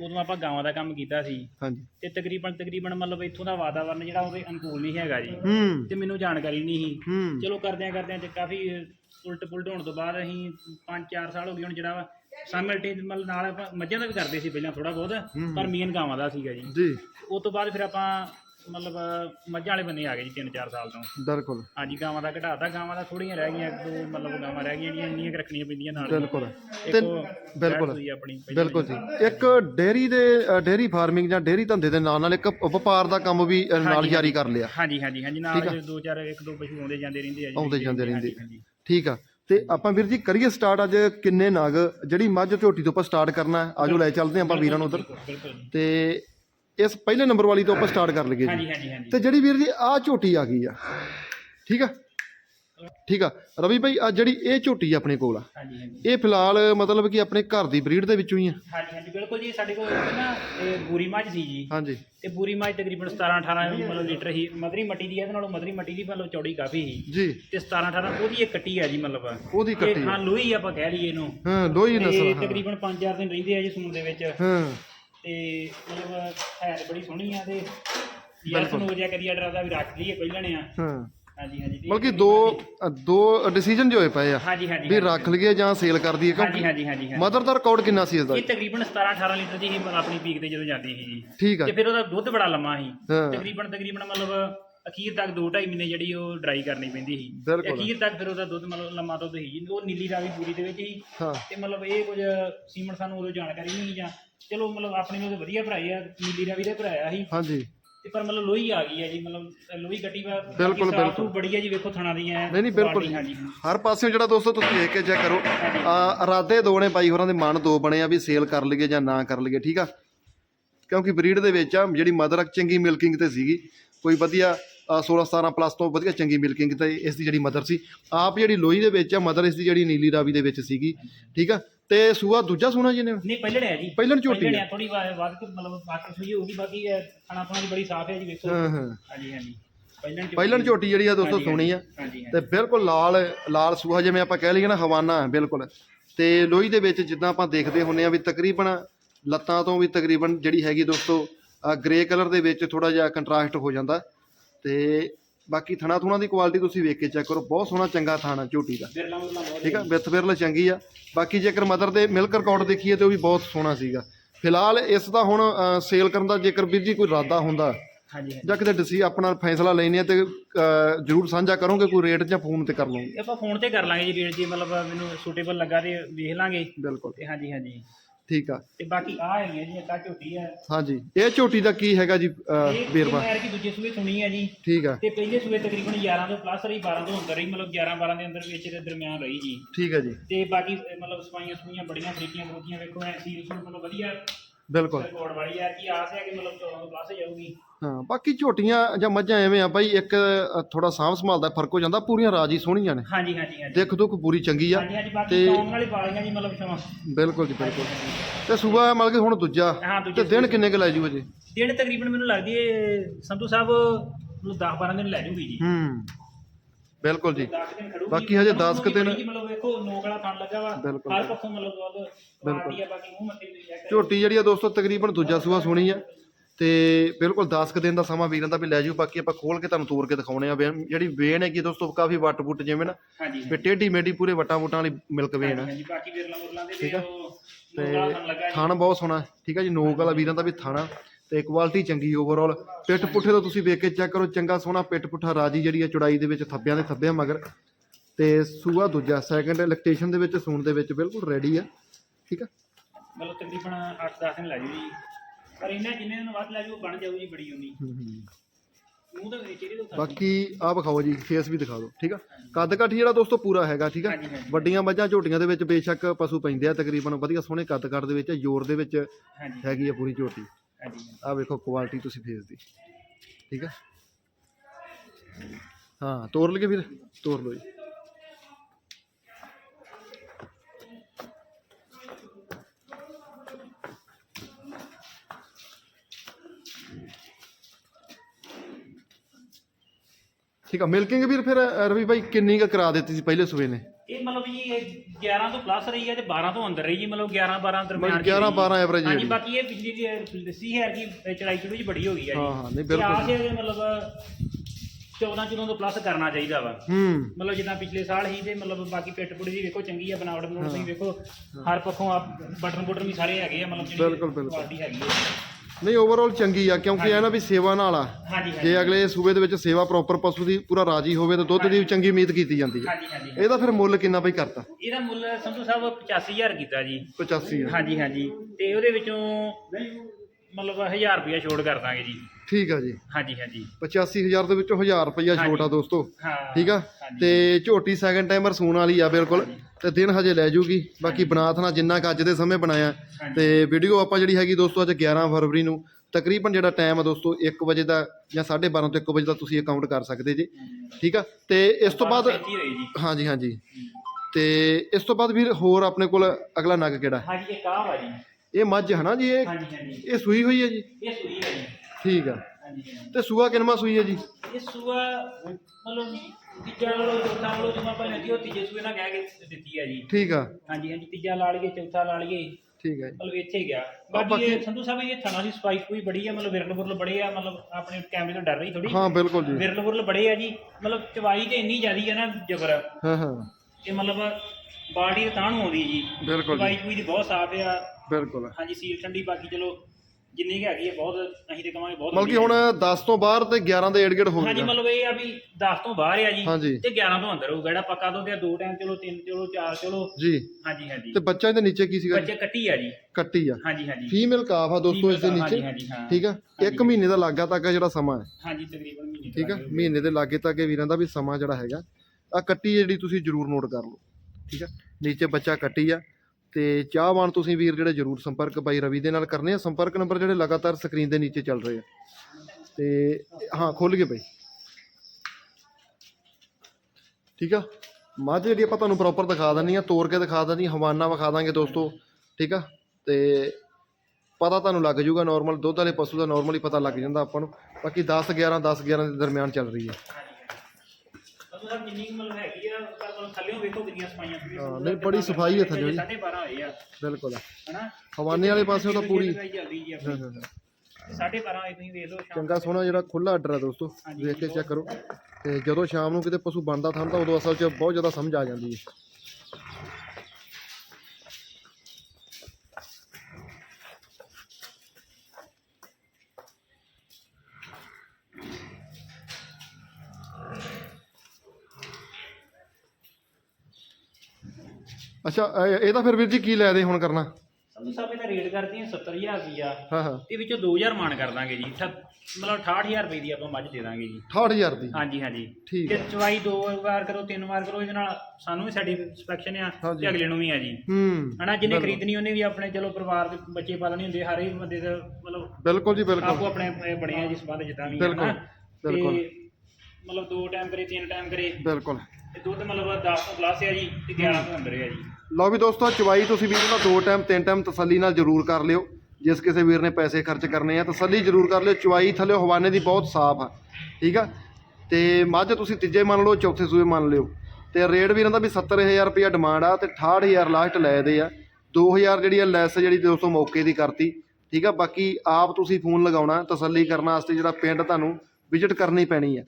ਉਦੋਂ ਆਪਾਂ ਗਾਵਾਂ ਦਾ ਕੰਮ ਕੀਤਾ ਸੀ। ਹਾਂਜੀ। ਤੇ ਤਕਰੀਬਨ ਤਕਰੀਬਨ ਮਤਲਬ ਇੱਥੋਂ ਦਾ ਵਾਤਾਵਰਨ ਜਿਹੜਾ ਉਹਦੇ ਅਨੁਕੂਲ ਨਹੀਂ ਹੈਗਾ ਜੀ। ਹੂੰ। ਤੇ ਮੈਨੂੰ ਜਾਣਕਾਰੀ ਨਹੀਂ ਸੀ। ਚਲੋ ਕਰਦਿਆਂ ਕਰਦਿਆਂ ਤੇ ਕਾਫੀ ਉਲਟ ਪੁਲਟ ਹੋਣ ਤੋਂ ਬਾਅਦ ਅਸੀਂ 5-4 ਸਾਲ ਹੋ ਗਏ ਹੁਣ ਜਿਹੜਾ ਵਾ ਸਾਮਲਟੇਨ ਮਤਲਬ ਨਾਲ ਆਪਾਂ ਮੱਝਾਂ ਦਾ ਵੀ ਕਰਦੇ ਸੀ ਪਹਿਲਾਂ ਥੋੜਾ ਬਹੁਤ ਪਰ ਮੇਨ ਗਾਵਾਂ ਦਾ ਸੀਗਾ ਜੀ। ਜੀ। ਉਸ ਤੋਂ ਬਾਅਦ ਫਿਰ ਆਪਾਂ ਮਤਲਬ ਮੱਝਾਂ ਵਾਲੇ ਬੰਦੇ ਆ ਗਏ ਜੀ 3-4 ਸਾਲ ਤੋਂ। ਬਿਲਕੁਲ। ਹਾਂਜੀ ਗਾਵਾਂ ਦਾ ਘਟਾਤਾ ਗਾਵਾਂ ਦਾ ਥੋੜੀਆਂ ਰਹਿ ਗਈਆਂ ਇੱਕ ਦੋ ਮਤਲਬ ਗਾਵਾਂ ਰਹਿ ਗਈਆਂ ਜਿਹੜੀਆਂ ਇੰਨੀਆਂ ਕੁ ਰੱਖਣੀਆਂ ਪੈਂਦੀਆਂ ਨਾਲ। ਬਿਲਕੁਲ। ਇੱਕ ਤੇ ਬਿਲਕੁਲ। ਆਪਣੀ ਪਹਿਲਾਂ ਬਿਲਕੁਲ ਜੀ। ਇੱਕ ਡੇਅਰੀ ਦੇ ਡੇਅਰੀ ਫਾਰਮਿੰਗ ਜਾਂ ਡੇਅਰੀ ਧੰਦੇ ਦੇ ਨਾਲ ਨਾਲ ਇੱਕ ਵਪਾਰ ਦਾ ਕੰਮ ਵੀ ਅ, ਨਾਲ ਜਾਰੀ ਕਰ ਲਿਆ। ਹਾਂਜੀ ਹਾਂਜੀ ਹਾਂਜੀ ਨਾਲ ਜਿਹੜੇ ਦੋ ਚਾਰ ਇੱਕ ਦੋ ਪਸ਼ੂ ਆਉਂਦੇ ਜਾਂਦੇ ਰਹਿੰਦੇ ਆ ਜੀ ਆਉਂਦੇ ਜਾਂਦੇ ਰਹਿੰਦੇ। ਹਾਂਜੀ। ਠੀਕ ਆ। ਤੇ ਆਪਾਂ ਵੀਰ ਜੀ ਕਰੀਏ ਸਟਾਰਟ ਅੱਜ ਕਿੰਨੇ ਨਗ? ਜਿਹੜੀ ਮੱਝ ਝੋਟੀ ਤੋਂ ਆਪਾਂ ਸਟਾਰਟ ਕਰਨਾ ਹੈ ਆਜੋ ਲੈ ਚੱਲਦੇ ਹਾਂ ਆਪਾਂ ਵੀਰਾਂ ਨੂੰ ਉਧਰ। ਬਿਲਕੁਲ ਜੀ। ਤੇ ਇਸ ਪਹਿਲੇ ਨੰਬਰ ਵਾਲੀ ਤੋਂ ਆਪਾਂ ਸਟਾਰਟ ਕਰ ਲਈਏ ਜੀ। ਹਾਂਜੀ ਹਾਂਜੀ ਹਾਂਜੀ। ਤੇ ਜਿਹੜੀ ਵੀਰ ਜੀ ਆਹ ਝੋਟੀ ਆ ਗਈ ਆ। ਠੀਕ ਆ? ਠੀਕ ਆ। ਰਵੀ ਭਾਈ ਆ ਜਿਹੜੀ ਇਹ ਝੋਟੀ ਆਪਣੇ ਕੋਲ ਆ। ਹਾਂਜੀ ਹਾਂਜੀ। ਇਹ ਫਿਲਹਾਲ ਮਤਲਬ ਕਿ ਆਪਣੇ ਘਰ ਦੀ ਬਰੀਡ ਦੇ ਵਿੱਚੋਂ ਹੀ ਆ। ਹਾਂਜੀ ਹਾਂਜੀ। ਬਿਲਕੁਲ ਜੀ ਸਾਡੇ ਕੋਲ ਇੱਕ ਨਾ ਇਹ ਬੂਰੀ ਮੱਝ ਸੀ ਜੀ। ਹਾਂਜੀ। ਤੇ ਬੂਰੀ ਮੱਝ ਤਕਰੀਬਨ 17 18 ਮਤਲਬ ਲੀਟਰ ਹੀ ਮਦਰੀ ਮੱਟੀ ਦੀ ਹੈ ਇਹਦੇ ਨਾਲੋਂ ਮਦਰੀ ਮੱਟੀ ਦੀ ਮਤਲਬ ਚੌੜੀ ਕਾਫੀ ਸੀ। ਜੀ। ਤੇ 17 18 ਉਹਦੀ ਇੱਕ ਕੱਟੀ ਆ ਜੀ ਮਤਲਬ। ਉਹਦੀ ਕੱਟੀ ਹਾਂ ਲੋਈ ਆਪਾਂ ਕਹਿ ਲਈਏ ਇਹਨੂੰ। ਹਾਂ ਲੋਈ ਤੇ ਨਸਲ ਹਾਂ। ਤਕਰੀਬਨ 5-4 ਦਿਨ ਰਹਿੰਦੇ ਆ ਜੀ ਸੂਣ ਦੇ ਵਿੱਚ। ਹਾਂ। ਤੇ ਮਤਲਬ ਹੈ ਤੇ ਬੜੀ ਸੋਹਣੀ ਆ ਤੇ ਯੈਸ ਨੂੰ ਜਿਆ ਕਰੀ ਆਰਡਰ ਦਾ ਵੀ ਰੱਖ ਲਈਏ ਪਹਿਲਾਂ ਨੇ ਆ। ਹਾਂ। ਹਾਂਜੀ ਹਾਂਜੀ ਤੇ ਬਲਕਿ ਦੋ ਦੋ ਡਿਸੀਜਨ ਜੋ ਹੋਏ ਪਏ ਆ ਹਾਂਜੀ ਹਾਂਜੀ ਵੀ ਰੱਖ ਲਈਏ ਜਾਂ ਸੇਲ ਕਰ ਦਈਏ ਹਾਂਜੀ ਹਾਂਜੀ ਹਾਂਜੀ ਹਾਂਜੀ। ਮਦਰ ਦਾ ਰਿਕਾਰਡ ਕਿੰਨਾ ਸੀ ਇਸ ਦਾ? ਇਹ ਤਕਰੀਬਨ 17-18 ਲੀਟਰ ਦੀ ਹੀ ਆਪਣੀ ਪੀਕ ਤੇ ਜਦੋਂ ਜਾਂਦੀ ਸੀ ਜੀ। ਠੀਕ ਆ। ਤੇ ਫਿਰ ਉਹਦਾ ਦੁੱਧ ਬੜਾ ਲੰਮਾ ਸੀ। ਹਾਂ। ਤਕਰੀਬਨ ਤਕਰੀਬਨ ਮਤਲਬ ਅਖੀਰ ਤੱਕ 2.5 ਮਹੀਨੇ ਜਿਹੜੀ ਉਹ ਡਰਾਈ ਕਰਨੀ ਪੈਂਦੀ ਸੀ। ਬਿਲਕੁਲ। ਅਖੀਰ ਤੱਕ ਫਿਰ ਉਹਦਾ ਦੁੱਧ ਮਤਲਬ ਲੰਮਾ ਦੁੱਧ ਸੀ। ਉਹ ਨੀਲੀ ਰਾਵੀ ਪੂਰੀ ਦੇ ਵਿੱਚ ਹੀ। ਹਾਂ। ਤੇ ਮਤਲਬ ਇਹ ਕੁਝ ਸੀਮਨ ਸਾਨੂੰ ਉਦੋਂ ਜਾਣਕਾਰੀ ਨਹੀਂ ਸੀ ਜਾਂ ਚਲੋ ਮਤਲਬ ਆਪਣੇ ਨੂੰ ਤਾਂ ਵਧੀਆ ਭਰਾਏ ਆ ਨੀਲੀ ਰਾਵੀ ਦੇ ਭਰਾਇਆ ਸੀ। ਹਾਂਜੀ। ਤੇ ਪਰ ਮਤਲਬ ਲੋਹੀ ਆ ਗਈ ਹੈ ਜੀ ਮਤਲਬ ਲੋਹੀ ਗੱਟੀ ਵਾ ਬਿਲਕੁਲ, ਬਿਲਕੁਲ। ਬੜੀ ਹੈ ਜੀ ਵੇਖੋ ਥਣਾ ਦੀਆਂ ਨਹੀਂ ਨਹੀਂ ਬਿਲਕੁਲ। ਹਾਂਜੀ ਹਰ ਪਾਸਿਓਂ ਜਿਹੜਾ ਦੋਸਤੋ ਤੁਸੀਂ ਦੇਖ ਕੇ ਚੈੱਕ ਕਰੋ ਆ ਇਰਾਦੇ ਦੋ ਨੇ ਬਾਈ ਹੋਰਾਂ ਦੇ ਮਨ ਦੋ ਬਣੇ ਆ ਵੀ ਸੇਲ ਕਰ ਲਈਏ ਜਾਂ ਨਾ ਕਰ ਲਈਏ ਠੀਕ ਆ? ਕਿਉਂਕਿ ਬਰੀਡ ਦੇ ਵਿੱਚ ਆ ਜਿਹੜੀ ਮਦਰ ਚੰਗੀ ਮਿਲਕਿੰਗ ਤੇ ਸੀਗੀ। ਕੋਈ ਵਧੀਆ 16 17 ਪਲੱਸ ਤੋਂ ਵਧੀਆ ਚੰਗੀ ਮਿਲਕਿੰਗ ਤੇ ਇਸ ਦੀ ਜਿਹੜੀ ਮਦਰ ਸੀ। ਆਪ ਜਿਹੜੀ ਲੋਈ ਦੇ ਵਿੱਚ ਆ ਮਦਰ ਇਸ ਦੀ ਜਿਹੜੀ ਨੀਲੀ ਰਾਵੀ ਦੇ ਵਿੱਚ ਸੀਗੀ ਠੀਕ ਆ? ਤੇ ਸੂਆ ਦੂਜਾ ਸੂਣਾ ਜੀ ਨੇ ਨਹੀਂ ਪਹਿਲਣ ਹੈ ਜੀ। ਪਹਿਲਣ ਝੋਟੀ ਹੈ। ਥੋੜੀ ਵੱਧ ਕੇ ਮਤਲਬ ਬਾਕੀ ਸੂਈ ਹੋਊਗੀ ਬਾਕੀ ਖਾਣਾ ਪਾਣਾ ਬੜੀ ਸਾਫ਼ ਹੈ ਜੀ ਵੇਖੋ। ਹਾਂ ਹਾਂ। ਹਾਂਜੀ ਹਾਂਜੀ। ਪਹਿਲਣ ਝੋਟੀ- ਜਿਹੜੀ ਆ ਦੋਸਤੋ ਸੋਹਣੀ ਆ। ਤੇ ਬਿਲਕੁਲ ਲਾਲ ਲਾਲ ਸੂਹਾ ਜਿਵੇਂ ਆਪਾਂ ਕਹਿ ਲਈਏ ਨਾ ਹਵਾਨਾ ਹੈ ਬਿਲਕੁਲ। ਤੇ ਲੋਹੀ ਦੇ ਵਿੱਚ ਜਿੱਦਾਂ ਆਪਾਂ ਦੇਖਦੇ ਹੁੰਨੇ ਆ ਵੀ ਤਕਰੀਬਨ ਲੱਤਾਂ ਤੋਂ ਵੀ ਤਕਰੀਬਨ ਜਿਹੜੀ ਹੈਗੀ ਦੋਸਤੋ ਗ੍ਰੇ ਕਲਰ ਦੇ ਵਿੱਚ ਥੋੜਾ ਜਿਹਾ ਕੰਟਰਾਸਟ ਹੋ ਜਾਂਦਾ। ਤੇ ਬਾਕੀ ਥਣਾ ਥੁਣਾ ਦੀ ਕੁਆਲਿਟੀ ਤੁਸੀਂ ਵੇਖ ਕੇ ਚੈੱਕ ਕਰੋ ਬਹੁਤ ਸੋਹਣਾ ਚੰਗਾ ਥਾਣਾ ਝੋਟੀ ਦਾ। ਠੀਕ ਆ? ਵਿੱਥ ਬਿਰਲ ਚੰਗੀ ਆ। ਬਾਕੀ ਜੇਕਰ ਮਦਰ ਦੇ ਮਿਲਕ ਰਿਕਾਰਡ ਦੇਖੀਏ ਤੇ ਉਹ ਵੀ ਬਹੁਤ ਸੋਹਣਾ ਸੀਗਾ। ਫਿਲਹਾਲ ਇਸ ਦਾ ਹੁਣ ਸੇਲ ਕਰਨ ਦਾ ਜੇਕਰ ਵੀਰ ਜੀ ਕੋਈ ਇਰਾਦਾ ਹੁੰਦਾ ਜਾਂ ਕਿਤੇ ਡਿਸੀ ਆਪਣਾ ਫੈਸਲਾ ਲੈਣੇ ਆ ਤੇ ਜ਼ਰੂਰ ਸਾਂਝਾ ਕਰੋਗੇ ਕੋਈ ਰੇਟ ਜਾਂ ਫੋਨ ਤੇ ਕਰ ਇਹ ਆਪਾਂ ਫੋਨ ਤੇ ਕਰ ਲਾਂਗੇ ਜੀ ਰੇਟ ਜੀ ਮਤਲਬ ਮੈਨੂੰ ਸੂਟੇਬਲ ਲੱਗਾ ਤੇ ਵੇਖ ਲਾਂਗੇ। ਬਿਲਕੁਲ। ਹਾਂਜੀ ਹਾਂਜੀ। ਠੀਕ ਆ। ਤੇ ਬਾਕੀ ਆ ਹੈਗੀ ਹੈ ਜੀ ਇੱਕ ਆਹ ਝੋਟੀ ਹੈ ਹਾਂਜੀ ਇਹ ਝੋਟੀ ਦਾ ਕੀ ਹੈਗਾ ਜੀ ਅਹ, ਇਹ ਵੇਰਵਾ? ਮੈਰ ਕੀ ਦੂਜੇ ਸੂਏ ਸੁਣੀ ਹੈ ਜੀ। ਠੀਕ ਆ। ਤੇ ਪਹਿਲੇ ਸੂਏ ਤਕਰੀਬਨ 11 ਤੋਂ ਪਲੱਸ ਰਹੀ 12 ਤੋਂ ਅੰਦਰ ਰਹੀ ਮਤਲਬ 11 12 ਦੇ ਅੰਦਰ ਵਿੱਚ ਦੇ ਦਰਮਿਆਨ ਰਹੀ ਜੀ। ਠੀਕ ਆ ਜੀ। ਤੇ ਬਾਕੀ ਅਹ, ਮਤਲਬ ਸਫਾਈਆਂ ਸਫਾਈਆਂ ਬੜੀਆਂ ਬਰੀਕੀਆਂ ਬਰੂਕੀਆਂ ਵੇਖੋ ਐ ਸੀਲ ਸੂਲ ਮਤਲਬ ਵਧੀਆ ਬਿਲਕੁਲ। ਰਿਕਾਰਡ ਵਾਲੀ ਯਾਰ ਕੀ ਆਸ ਹੈ ਕਿ ਮਤਲਬ 14 ਤੋਂ ਪਲੱਸ ਜਾਊਗੀ। ਹਾਂ ਬਾਕੀ ਝੋਟੀਆਂ ਜਾਂ ਮੱਝਾਂ ਐਵੇਂ ਆ ਬਾਈ ਇੱਕ ਥੋੜਾ ਸਾਂਭ ਸੰਭਾਲ ਦਾ ਫ਼ਰਕ ਹੋ ਜਾਂਦਾ ਪੂਰੀਆਂ ਰਾਜੀ ਸੋਹਣੀਆਂ ਨੇ। ਹਾਂਜੀ ਹਾਂਜੀ ਹਾਂਜੀ। ਦੇਖ ਦੁੱਖ ਪੂਰੀ ਚੰਗੀ ਆ। ਹਾਂਜੀ ਹਾਂਜੀ ਬਾਕੀ ਤੇ- ਚੌਂਕ ਵਾਲੀ ਵਾਲੀਆਂ ਜੀ ਮਤਲਬ ਸਮਾਂ। ਬਿਲਕੁਲ ਜੀ ਬਿਲਕੁਲ। ਤੇ ਸੂਬਾ ਮਤਲਬ ਕਿ ਹੁਣ ਦੂਜਾ ਹਾਂ ਤੇ ਦਿਨ ਕਿੰਨੇ ਕੁ ਲੈ ਜੂ? ਅਜੇ ਦਿਨ ਤਕਰੀਬਨ ਮੈਨੂੰ ਲੱਗਦੀ ਹੈ ਸੰਧੂ ਸਾਹਿਬ ਮਤਲਬ 10 12 ਦਿਨ ਲੈ ਜੂਗੀ ਜੀ। ਹੂੰ ਬਿਲਕੁਲ ਜੀ। 10 ਦਿਨ ਖੜੂਗੀ। ਬਾਕੀ ਹਜੇ 10 ਕੁ ਦਿਨ- ਮਤਲਬ ਵੇਖੋ ਨੋਕ ਵਾਲਾ ਥਣ ਲੱਗਾ ਵਾ। ਬਿਲਕੁਲ। ਹਰ ਪੱਖੋਂ ਮਤਲਬ ਬਹੁਤ ਕੁਆਲਿਟੀ ਆ ਬਾਕੀ ਮੂੰਹ ਮੱਥੇ ਚੈੱਕ ਝੋਟੀ ਜਿਹੜੀ ਆ ਦੋਸਤੋ ਤਕਰੀਬਨ ਦੂਜਾ ਸੂਆ ਸੋਹਣੀ ਆ। ਤੇ ਬਿਲਕੁਲ 10 ਕੁ ਦਿਨ ਦਾ ਸਮਾਂ ਵੀਰਾਂ ਦਾ ਵੀ ਲੈ ਜੂ ਬਾਕੀ ਆਪਾਂ ਖੋਲ ਕੇ ਤੁਹਾਨੂੰ ਤੋੜ ਕੇ ਦਿਖਾਉਣੇ ਆ ਵੇਨ- ਜਿਹੜੀ ਵੇਨ ਹੈਗੀ ਦੋਸਤੋ ਕਾਫੀ ਵੱਟ ਬੁੱਟ ਜਿਵੇਂ ਨਾ ਵੀ ਟੇਢੀ ਮੇਢੀ ਪੂਰੇ ਵਟਾਂ ਵੁਟਾਂ ਵਾਲੀ ਮਿਲਕ ਵੇਨ ਆ। ਹਾਂਜੀ ਬਾਕੀ ਵਿਰਲਾ ਮੁਰਲਾ ਦੇ ਵੀ ਠੀਕ ਆ। ਉਹ ਨੋਕ ਵਾਲਾ ਥਣ ਲੱਗਾ ਬਹੁਤ ਸੋਹਣਾ ਠੀਕ ਹੈ ਜੀ ਨੋਕ ਵਾਲਾ ਵੀਰਾਂ ਦਾ ਵੀ ਥਾਣਾ ਤੇ ਕੁਆਲਿਟੀ ਚੰਗੀ ਓਵਰਆਲ ਪਿੱਠ ਪੁੱਠੇ ਤੋਂ ਤੁਸੀਂ ਵੇਖ ਕੇ ਚੈੱਕ ਕਰੋ ਚੰਗਾ ਸੋਹਣਾ ਪਿੱਠ ਪੁੱਠਾ ਰਾਜੀ ਜਿਹੜੀ ਆ ਚੁੜਾਈ ਦੇ ਵਿੱਚ ਥੱਬਿਆਂ ਦੇ ਥੱਬਿਆਂ ਮਗਰ। ਤੇ ਸੂਆ ਦੂਜਾ ਸੈਕੰਡ ਇਲੈਕਟ੍ਰੀਸ਼ਨ ਦੇ ਵਿੱਚ ਸੂਣ ਦੇ ਵਿੱਚ ਬਿਲਕੁਲ ਰੈਡੀ ਆ ਠੀਕ ਆ? ਮਤਲਬ ਤਕਰੀਬਨ 8-10 ਦਿਨ ਲੈ ਜੂ ਜੀ। ਪਰ ਇਹਨਾਂ ਜਿੰਨੇ ਦਿਨ ਵੱਧ ਲੈ ਜੂ ਬਣ ਜਾਊ ਜੀ ਬੜੀ ਉਨੀ। ਮੂੰਹ ਤਾਂ ਤੋਂ ਬਾਕੀ ਆ। ਵਿਖਾਓ ਜੀ ਫੇਸ ਵੀ ਦਿਖਾ ਦਿਓ ਠੀਕ ਆ? ਕੱਦ ਕੱਠ ਜਿਹੜਾ ਦੋਸਤੋ ਪੂਰਾ ਹੈਗਾ ਠੀਕ ਆ? ਹਾਂਜੀ ਹਾਂਜੀ। ਵੱਡੀਆਂ ਮੱਝਾਂ ਝੋਟੀਆਂ ਦੇ ਵਿੱਚ ਬੇਸ਼ੱਕ ਪਸ਼ੂ ਪੈਂਦੇ ਆ ਤਕਰੀਬਨ ਵਧੀਆ ਸੋਹਣੇ ਕੱਦ ਕੱਟ ਦੇ ਵਿੱਚ ਜ਼ੋਰ ਦੇ ਵਿੱਚ ਹਾਂਜੀ। ਹੈਗੀ ਆ ਪੂਰੀ ਝੋਟੀ। ਹਾਂਜੀ ਆ ਵੇਖੋ ਕੁਆਲਿਟੀ ਤੁਸੀਂ ਫੇਸ ਦੀ ਠੀਕ ਆ? ਹਾਂ ਤੋੜ ਲਈਏ ਵੀਰ ਤੋੜ ਲਓ ਜੀ। ਠੀਕ ਆ ਮਿਲਕਿੰਗ ਵੀਰ ਫਿਰ ਅ, ਰਵੀ ਭਾਈ ਕਿੰਨੀ ਕੁ ਕਰਾ ਦਿੱਤੀ ਸੀ ਪਹਿਲੇ ਸੂਏ ਨੇ? ਇਹ ਮਤਲਬ ਜੀ ਇਹ 11 ਤੋਂ ਪਲੱਸ ਰਹੀ ਹੈ ਤੇ 12 ਤੋਂ ਅੰਦਰ ਰਹੀ ਜੀ ਮਤਲਬ 11 12 ਦਰਮਿਆਨ ਮਤਲਬ 11 12 ਐਵਰੇਜ ਹਾਂਜੀ ਜਿਹੜੀ। ਬਾਕੀ ਇਹ ਪਿਛਲੀ ਦੀ ਦੱਸੀ ਹੈ ਕਿ ਚੜਾਈ ਚੜੂ ਜੀ ਬੜੀ ਹੋ ਗਈ ਹੈ ਜੀ। ਹਾਂ ਹਾਂ ਨਹੀਂ ਆਸ ਬਿਲਕੁਲ ਹੈ ਕਿ ਮਤਲਬ 14 14 ਤੋਂ ਪਲੱਸ ਕਰਨਾ ਚਾਹੀਦਾ ਵਾ। ਹੂੰ। ਮਤਲਬ ਜਿੱਦਾਂ ਪਿਛਲੇ ਸਾਲ ਹੀ ਤੇ ਮਤਲਬ ਬਾਕੀ ਪਿੱਟ ਪੁੜੀ ਦੀ ਵੇਖੋ ਚੰਗੀ ਆ ਬਣਾਵਟ ਬਣਾਉਟ ਤੁਸੀਂ ਵੇਖੋ। ਹਰ ਪੱਖੋਂ ਆ ਬਟਨ ਬੁਟਨ ਵੀ ਸਾਰੇ ਹੈਗੇ ਆ ਮਤਲਬ ਬਿਲਕੁਲ, ਬਿਲਕੁਲ। ਕੁਆਲਿਟੀ ਹੈਗੀ ਆ। ਨਹੀਂ ਓਵਰਆਲ ਚੰਗੀ ਆ ਕਿਉਂਕਿ ਇਹ ਨਾ ਵੀ ਸੇਵਾ ਨਾਲ ਆ। ਹਾਂਜੀ ਹਾਂਜੀ। ਜੇ ਅਗਲੇ ਸੂਬੇ ਦੇ ਵਿੱਚ ਸੇਵਾ ਪ੍ਰੋਪਰ ਪਸ਼ੂ ਦੀ ਪੂਰਾ ਰਾਜੀ ਹੋਵੇ ਤਾਂ ਦੁੱਧ ਦੀ ਵੀ ਚੰਗੀ ਉਮੀਦ ਕੀਤੀ ਜਾਂਦੀ ਹੈ ਹਾਂਜੀ ਹਾਂਜੀ। ਇਹਦਾ ਫਿਰ ਮੁੱਲ ਕਿੰਨਾ ਬਈ ਕਰਤਾ? ਇਹਦਾ ਮੁੱਲ ਸੰਧੂ ਸਾਹਿਬ 85000 ਕੀਤਾ ਜੀ। 85 ਆ ਹਾਂਜੀ ਹਾਂਜੀ। ਤੇ ਉਹਦੇ ਵਿੱਚੋਂ ਮਤਲਬ 1000 ਰੁਪਇਆ ਛੋੜ ਕਰ ਦਾਂਗੇ ਜੀ। ਠੀਕ ਆ ਜੀ। ਹਾਂਜੀ ਹਾਂਜੀ। 85000 ਦੇ ਵਿੱਚੋਂ 1000 ਰੁਪਇਆ ਛੋਟ ਆ ਦੋਸਤੋ। ਹਾਂ ਠੀਕ ਆ। ਤੇ ਝੋਟੀ ਸੈਕੰਡ ਟਾਈਮਰ ਸੂਣ ਵਾਲੀ ਆ ਬਿਲਕੁਲ। ਤੇ ਦਿਨ ਹਜੇ ਲੈ ਜੂਗੀ। ਬਾਕੀ ਬਨਾਥ ਨਾਲ ਜਿੰਨਾ ਕੁ ਅੱਜ ਦੇ ਸਮੇਂ ਬਣਾਇਆ। ਤੇ ਵੀਡੀਓ ਆਪਾਂ ਜਿਹੜੀ ਹੈਗੀ ਦੋਸਤੋ ਅੱਜ 11 ਫਰਵਰੀ ਨੂੰ ਤਕਰੀਬਨ ਜਿਹੜਾ ਟਾਈਮ ਆ ਦੋਸਤੋ 1 ਵਜੇ ਦਾ ਜਾਂ 12:30 ਤੋਂ 1 ਵਜੇ ਦਾ ਤੁਸੀਂ ਅਕਾਊਂਟ ਕਰ ਸਕਦੇ ਜੀ। ਠੀਕ ਆ? ਤੇ ਇਸ ਤੋਂ ਬਾਅਦ ਹਾਂਜੀ ਹਾਂਜੀ। ਤੇ ਇਸ ਤੋਂ ਬਾਅਦ ਵੀਰ ਹੋਰ ਆਪਣੇ ਕੋਲ ਅਗਲਾ ਨਗ ਕਿਹੜਾ? ਹਾਂਜੀ ਇਹ ਕਾਹ ਵਾ ਜੀ ਇਹ ਮੱਝ ਹੈ ਨਾ ਜੀ ਇਹ? ਹਾਂਜੀ ਹਾਂਜੀ। ਇਹ ਸੂਈ ਹੋਈ ਹੈ ਜੀ? ਇਹ ਸੂਈ ਹੈ ਜੀ। ਠੀਕ ਆ। ਹਾਂਜੀ ਹਾਂਜੀ ਤੇ ਸੂਆ ਕਿੰਨਵਾਂ ਸੂਈ ਹੈ ਜੀ? ਇਹ ਸੂਆ ਮਤਲਬ ਤੀਜਾ ਵਾਲੋ ਚੌਥਾ ਵਾਲੋ ਜਿਵੇਂ ਆਪਾਂ ਲੈਂਦੀ ਉਹ ਤੀਜੇ ਸੂਏ ਨਾਲ ਕਹਿ ਕੇ ਦਿੱਤੀ ਹੈ ਜੀ। ਠੀਕ ਆ। ਹਾਂਜੀ ਹਾਂਜੀ ਤੀਜਾ ਲਾ ਲਈਏ ਚੌਥਾ ਲਾ ਲਈਏ। ਠੀਕ ਹੈ ਜੀ। ਮਤਲਬ ਇੱਥੇ ਹੀ ਗਿਆ। ਬਾਕੀ- ਬਾਕੀ ਇਹ ਸੰਧੂ ਸਾਹਿਬ ਇਹ ਥਣਾ ਦੀ ਸਪਾਈਕ ਕੋਈ ਬੜੀ ਆ ਮਤਲਬ ਵਿਰਲ ਬੁਰਲ ਬੜੇ ਆ ਮਤਲਬ ਆਪਣੇ ਕੈਮਰੇ ਤੋਂ ਡਰ ਰਹੀ ਥੋੜੀ ਹਾਂ ਬਿਲਕੁਲ ਜੀ। ਵਿਰਲ ਬੁਰਲ ਬੜੇ ਆ ਜੀ ਮਤਲਬ ਚਵਾਈ ਤੇ ਇੰਨੀ ਜ਼ਿਆਦੀ ਆ ਨਾ ਜਬਰ। ਹਾਂ ਹਾਂ। ਇਹ ਮਤਲਬ ਬਾਡੀ ਤਾਂ ਨੂੰ ਆਉਂਦੀ ਜੀ। ਬਿਲਕੁਲ ਚਵਾਈ ਜੀ ਦੀ ਬਹੁਤ ਸਾਫ਼ ਆ। ਬਿਲਕੁਲ। ਹਾਂਜੀ ਸੀਲ ਠੰਡੀ ਬਾਕੀ ਚਲੋ ਜਿੰਨੀ ਕੁ ਹੈਗੀ ਹੈ ਬਹੁਤ ਅਸੀਂ ਤੇ ਕਵਾਂਗੇ ਬਹੁਤ ਮਤਲਬ ਕਿ ਹੁਣ 10 ਤੋਂ ਬਾਹਰ ਤੇ 11 ਦੇ ਏੜ ਗੇੜ ਹੋ ਹਾਂਜੀ ਮਤਲਬ ਇਹ ਆ ਵੀ 10 ਤੋਂ ਬਾਹਰ ਆ ਜੀ ਤੇ 11 ਤੋਂ ਅੰਦਰ ਹੋਊਗਾ ਜਿਹੜਾ ਪੱਕਾ ਦੁੱਧ ਆ ਦੋ ਟਾਈਮ ਚਲੋ ਤਿੰਨ ਚਲੋ ਚਾਰ ਚਲੋ। ਜੀ। ਹਾਂਜੀ ਹਾਂਜੀ। ਤੇ ਬੱਚਾ ਇਹਦੇ ਨੀਚੇ ਕੀ ਸੀਗਾ ਬੱਚੇ ਕੱਟੀ ਆ ਜੀ। ਕੱਟੀ ਆ। ਹਾਂਜੀ ਹਾਂਜੀ। ਫੀਮੇਲ ਕਾਫ ਆ ਦੋਸਤੋ ਇਸ ਦੇ ਨੀਚੇ। ਹਾਂਜੀ ਹਾਂ। ਠੀਕ ਆ? ਇੱਕ ਮਹੀਨੇ ਦਾ ਲਾਗਾ ਤੱਕ ਜਿਹੜਾ ਸਮਾਂ ਹੈ। ਹਾਂਜੀ ਤਕਰੀਬਨ ਮਹੀਨੇ ਠੀਕ ਆ। ਮਹੀਨੇ ਦੇ ਲਾਗੇ ਤੱਕ ਇਹ ਵੀਰਾਂ ਦਾ ਵੀ ਸਮਾਂ ਜਿਹੜਾ ਹੈਗਾ ਆ ਕੱਟੀ ਜਿਹੜੀ ਤੁਸੀਂ ਜਰੂਰ ਨੋਟ ਕਰ ਲਓ। ਠੀਕ ਆ? ਨੀਚੇ ਬੱਚਾ ਕੱਟੀ ਆ। ਤੇ ਚਾਹਵਾਨ ਤੁਸੀਂ ਵੀਰ ਜਿਹੜੇ ਜ਼ਰੂਰ ਸੰਪਰਕ ਬਾਈ ਰਵੀ ਦੇ ਨਾਲ ਕਰਨੇ ਆ। ਸੰਪਰਕ ਨੰਬਰ ਜਿਹੜੇ ਲਗਾਤਾਰ ਸਕਰੀਨ ਦੇ ਨੀਚੇ ਚੱਲ ਰਹੇ ਆ। ਤੇ ਹਾਂ, ਖੋਲ ਗਏ ਬਾਈ ਠੀਕ ਆ? ਮੱਝ ਜਿਹੜੀ ਆਪਾਂ ਤੁਹਾਨੂੰ ਪ੍ਰੋਪਰ ਦਿਖਾ ਦਿੰਨੀ ਆ ਤੋਰ ਕੇ ਦਿਖਾ ਦਿੰਨੀ ਹਵਾਨਾ ਵਿਖਾ ਦਾਂਗੇ ਦੋਸਤੋ। ਠੀਕ ਆ? ਤੇ ਪਤਾ ਤੁਹਾਨੂੰ ਲੱਗ ਜੂਗਾ ਨਾਰਮਲ ਦੁੱਧ ਵਾਲੇ ਪਸ਼ੂ ਦਾ ਨਾਰਮਲੀ ਪਤਾ ਲੱਗ ਜਾਂਦਾ ਆਪਾਂ ਨੂੰ। ਬਾਕੀ 10 11 10 11 ਦੇ ਦਰਮਿਆਨ ਚੱਲ ਰਹੀ ਆ। ਤੁਹਾਨੂੰ ਸਰ ਜਿੰਨੀ ਕੁ ਮਤਲਬ ਹੈਗੀ ਆ ਪਰ ਮਤਲਬ ਥੱਲੇੋਂ ਵੇਖੋ ਕਿੰਨੀਆਂ ਸਫਾਈਆਂ ਹਾਂ, ਨਹੀਂ, ਬੜੀ ਸਫ਼ਾਈ ਹੈ ਥੱਲਿਓਂ ਜੀ। 12:30 ਹੋਏ ਆ। ਬਿਲਕੁਲ। ਹਨਾ? ਹਵਾਨੇ ਵਾਲੇ ਪਾਸਿਓਂ ਤਾਂ ਪੂਰੀ ਜਲਦੀ ਜੀ ਹਾਂ, ਆਪਣੀ ਹਾਂ, ਹਾਂ। 12:30 ਵਜੇ ਤੁਸੀਂ ਵੇਖ ਲਓ ਸ਼ਾਮ ਚੰਗਾ ਸੋਹਣਾ ਜਿਹੜਾ ਖੁੱਲਾ ਆਰਡਰ ਆ ਦੋਸਤੋ ਵੇਖ ਕੇ ਚੈੱਕ ਕਰੋ। ਤੇ ਜਦੋਂ ਸ਼ਾਮ ਨੂੰ ਕਿਤੇ ਪਸ਼ੂ ਬਣਦਾ ਤਾਂ ਉਦੋਂ ਅਸਲ 'ਚ ਬਹੁਤ ਜ਼ਿਆਦਾ ਸਮਝ ਆ ਜਾਂਦੀ ਹੈ। ਅੱਛਾ ਇਹ- ਇਹਦਾ ਫਿਰ ਵੀਰ ਜੀ ਕੀ ਲੈ ਦੇ ਹੁਣ ਕਰਨਾ? ਸੰਧੂ ਸਾਹਿਬ ਇਹਦਾ ਰੇਟ ਕਰਦੀਆਂ 70000 ਰੁਪਈਆ। ਹਾਂ ਹਾਂ। ਤੇ ਵਿੱਚੋਂ 2000 ਮਾਨ ਕਰ ਦਾਂਗੇ ਜੀ। ਮਤਲਬ 68000 ਰੁਪਏ ਦੀ ਆਪਾਂ ਮੱਝ ਦੇ ਦਾਂਗੇ ਜੀ। 68000 ਦੀ? ਹਾਂਜੀ ਹਾਂਜੀ। ਠੀਕ ਤੇ ਚਵਾਈ ਦੋ ਵਾਰ ਕਰੋ ਤਿੰਨ ਵਾਰ ਕਰੋ ਇਹਦੇ ਨਾਲ ਸਾਨੂੰ ਵੀ ਸੈਟੀਸਫੈਕਸ਼ਨ ਆ ਹਾਂਜੀ। ਤੇ ਅਗਲੇ ਨੂੰ ਵੀ ਆ ਜੀ। ਹੂੰ ਹਨਾ ਜਿਹਨੇ ਖਰੀਦਣੀ ਉਹਨੇ ਵੀ ਆਪਣੇ ਚਲੋ ਪਰਿਵਾਰ ਦੇ ਬੱਚੇ ਪਾਲਣੇ ਹੁੰਦੇ ਹਰ ਇੱਕ ਬੰਦੇ ਦਾ ਮਤਲਬ ਬਿਲਕੁਲ ਜੀ ਬਿਲਕੁਲ। ਆਪੋ ਆਪਣੇ ਇਹ ਬਣੇ ਆ ਜੀ ਸੰਬੰਧ ਜਿੱਦਾਂ ਵੀ ਬਿਲਕੁਲ, ਹਨਾ। ਤੇ ਬਿਲਕੁਲ। ਮਤਲਬ ਦੋ ਟਾਈਮ ਕਰੇ ਤਿੰਨ ਟਾਈਮ ਕਰੇ। ਬਿਲਕੁਲ। ਤੇ ਦੁੱਧ ਮਤਲਬ 10 ਤੋਂ ਪਲੱਸ ਆ ਜੀ ਤੇ 11 ਤੋਂ ਅੰਦਰ ਆ ਜੀ। ਲਓ ਵੀ ਦੋਸਤੋ ਚਵਾਈ ਤੁਸੀਂ ਵੀਰ ਦਾ ਦੋ ਟਾਈਮ, ਤਿੰਨ ਟਾਈਮ ਤਸੱਲੀ ਨਾਲ ਜ਼ਰੂਰ ਕਰ ਲਿਓ। ਜਿਸ ਕਿਸੇ ਵੀਰ ਨੇ ਪੈਸੇ ਖਰਚ ਕਰਨੇ ਆ, ਤਸੱਲੀ ਜ਼ਰੂਰ ਕਰ ਲਿਓ। ਚਵਾਈ ਥੱਲੇ ਹਵਾਨੇ ਦੀ ਬਹੁਤ ਸਾਫ਼ ਆ, ਠੀਕ ਆ? ਤੇ ਮੱਝ ਤੁਸੀਂ ਤੀਜੇ ਮੰਨ ਲਓ, ਚੌਥੇ ਸੂਏ ਮੰਨ ਲਿਓ। ਤੇ ਰੇਟ ਵੀਰਾਂ ਦਾ ਵੀ 70000 ਰੁਪਇਆ ਡਿਮਾਂਡ ਆ ਤੇ 68000 ਲਾਸਟ ਲੈ ਦੇ ਆ। 2000 ਜਿਹੜੀ ਆ ਲੈਸ ਜਿਹੜੀ ਦੋਸਤੋ ਮੌਕੇ ਦੀ ਕਰਤੀ, ਠੀਕ ਆ? ਬਾਕੀ ਆਪ ਤੁਸੀਂ ਫੋਨ ਲਗਾਉਣਾ, ਤਸੱਲੀ ਕਰਨ ਵਾਸਤੇ ਜਿਹੜਾ ਪਿੰਡ ਤੁਹਾਨੂੰ ਵਿਜ਼ਿਟ ਕਰਨੀ ਪੈਣੀ ਆ।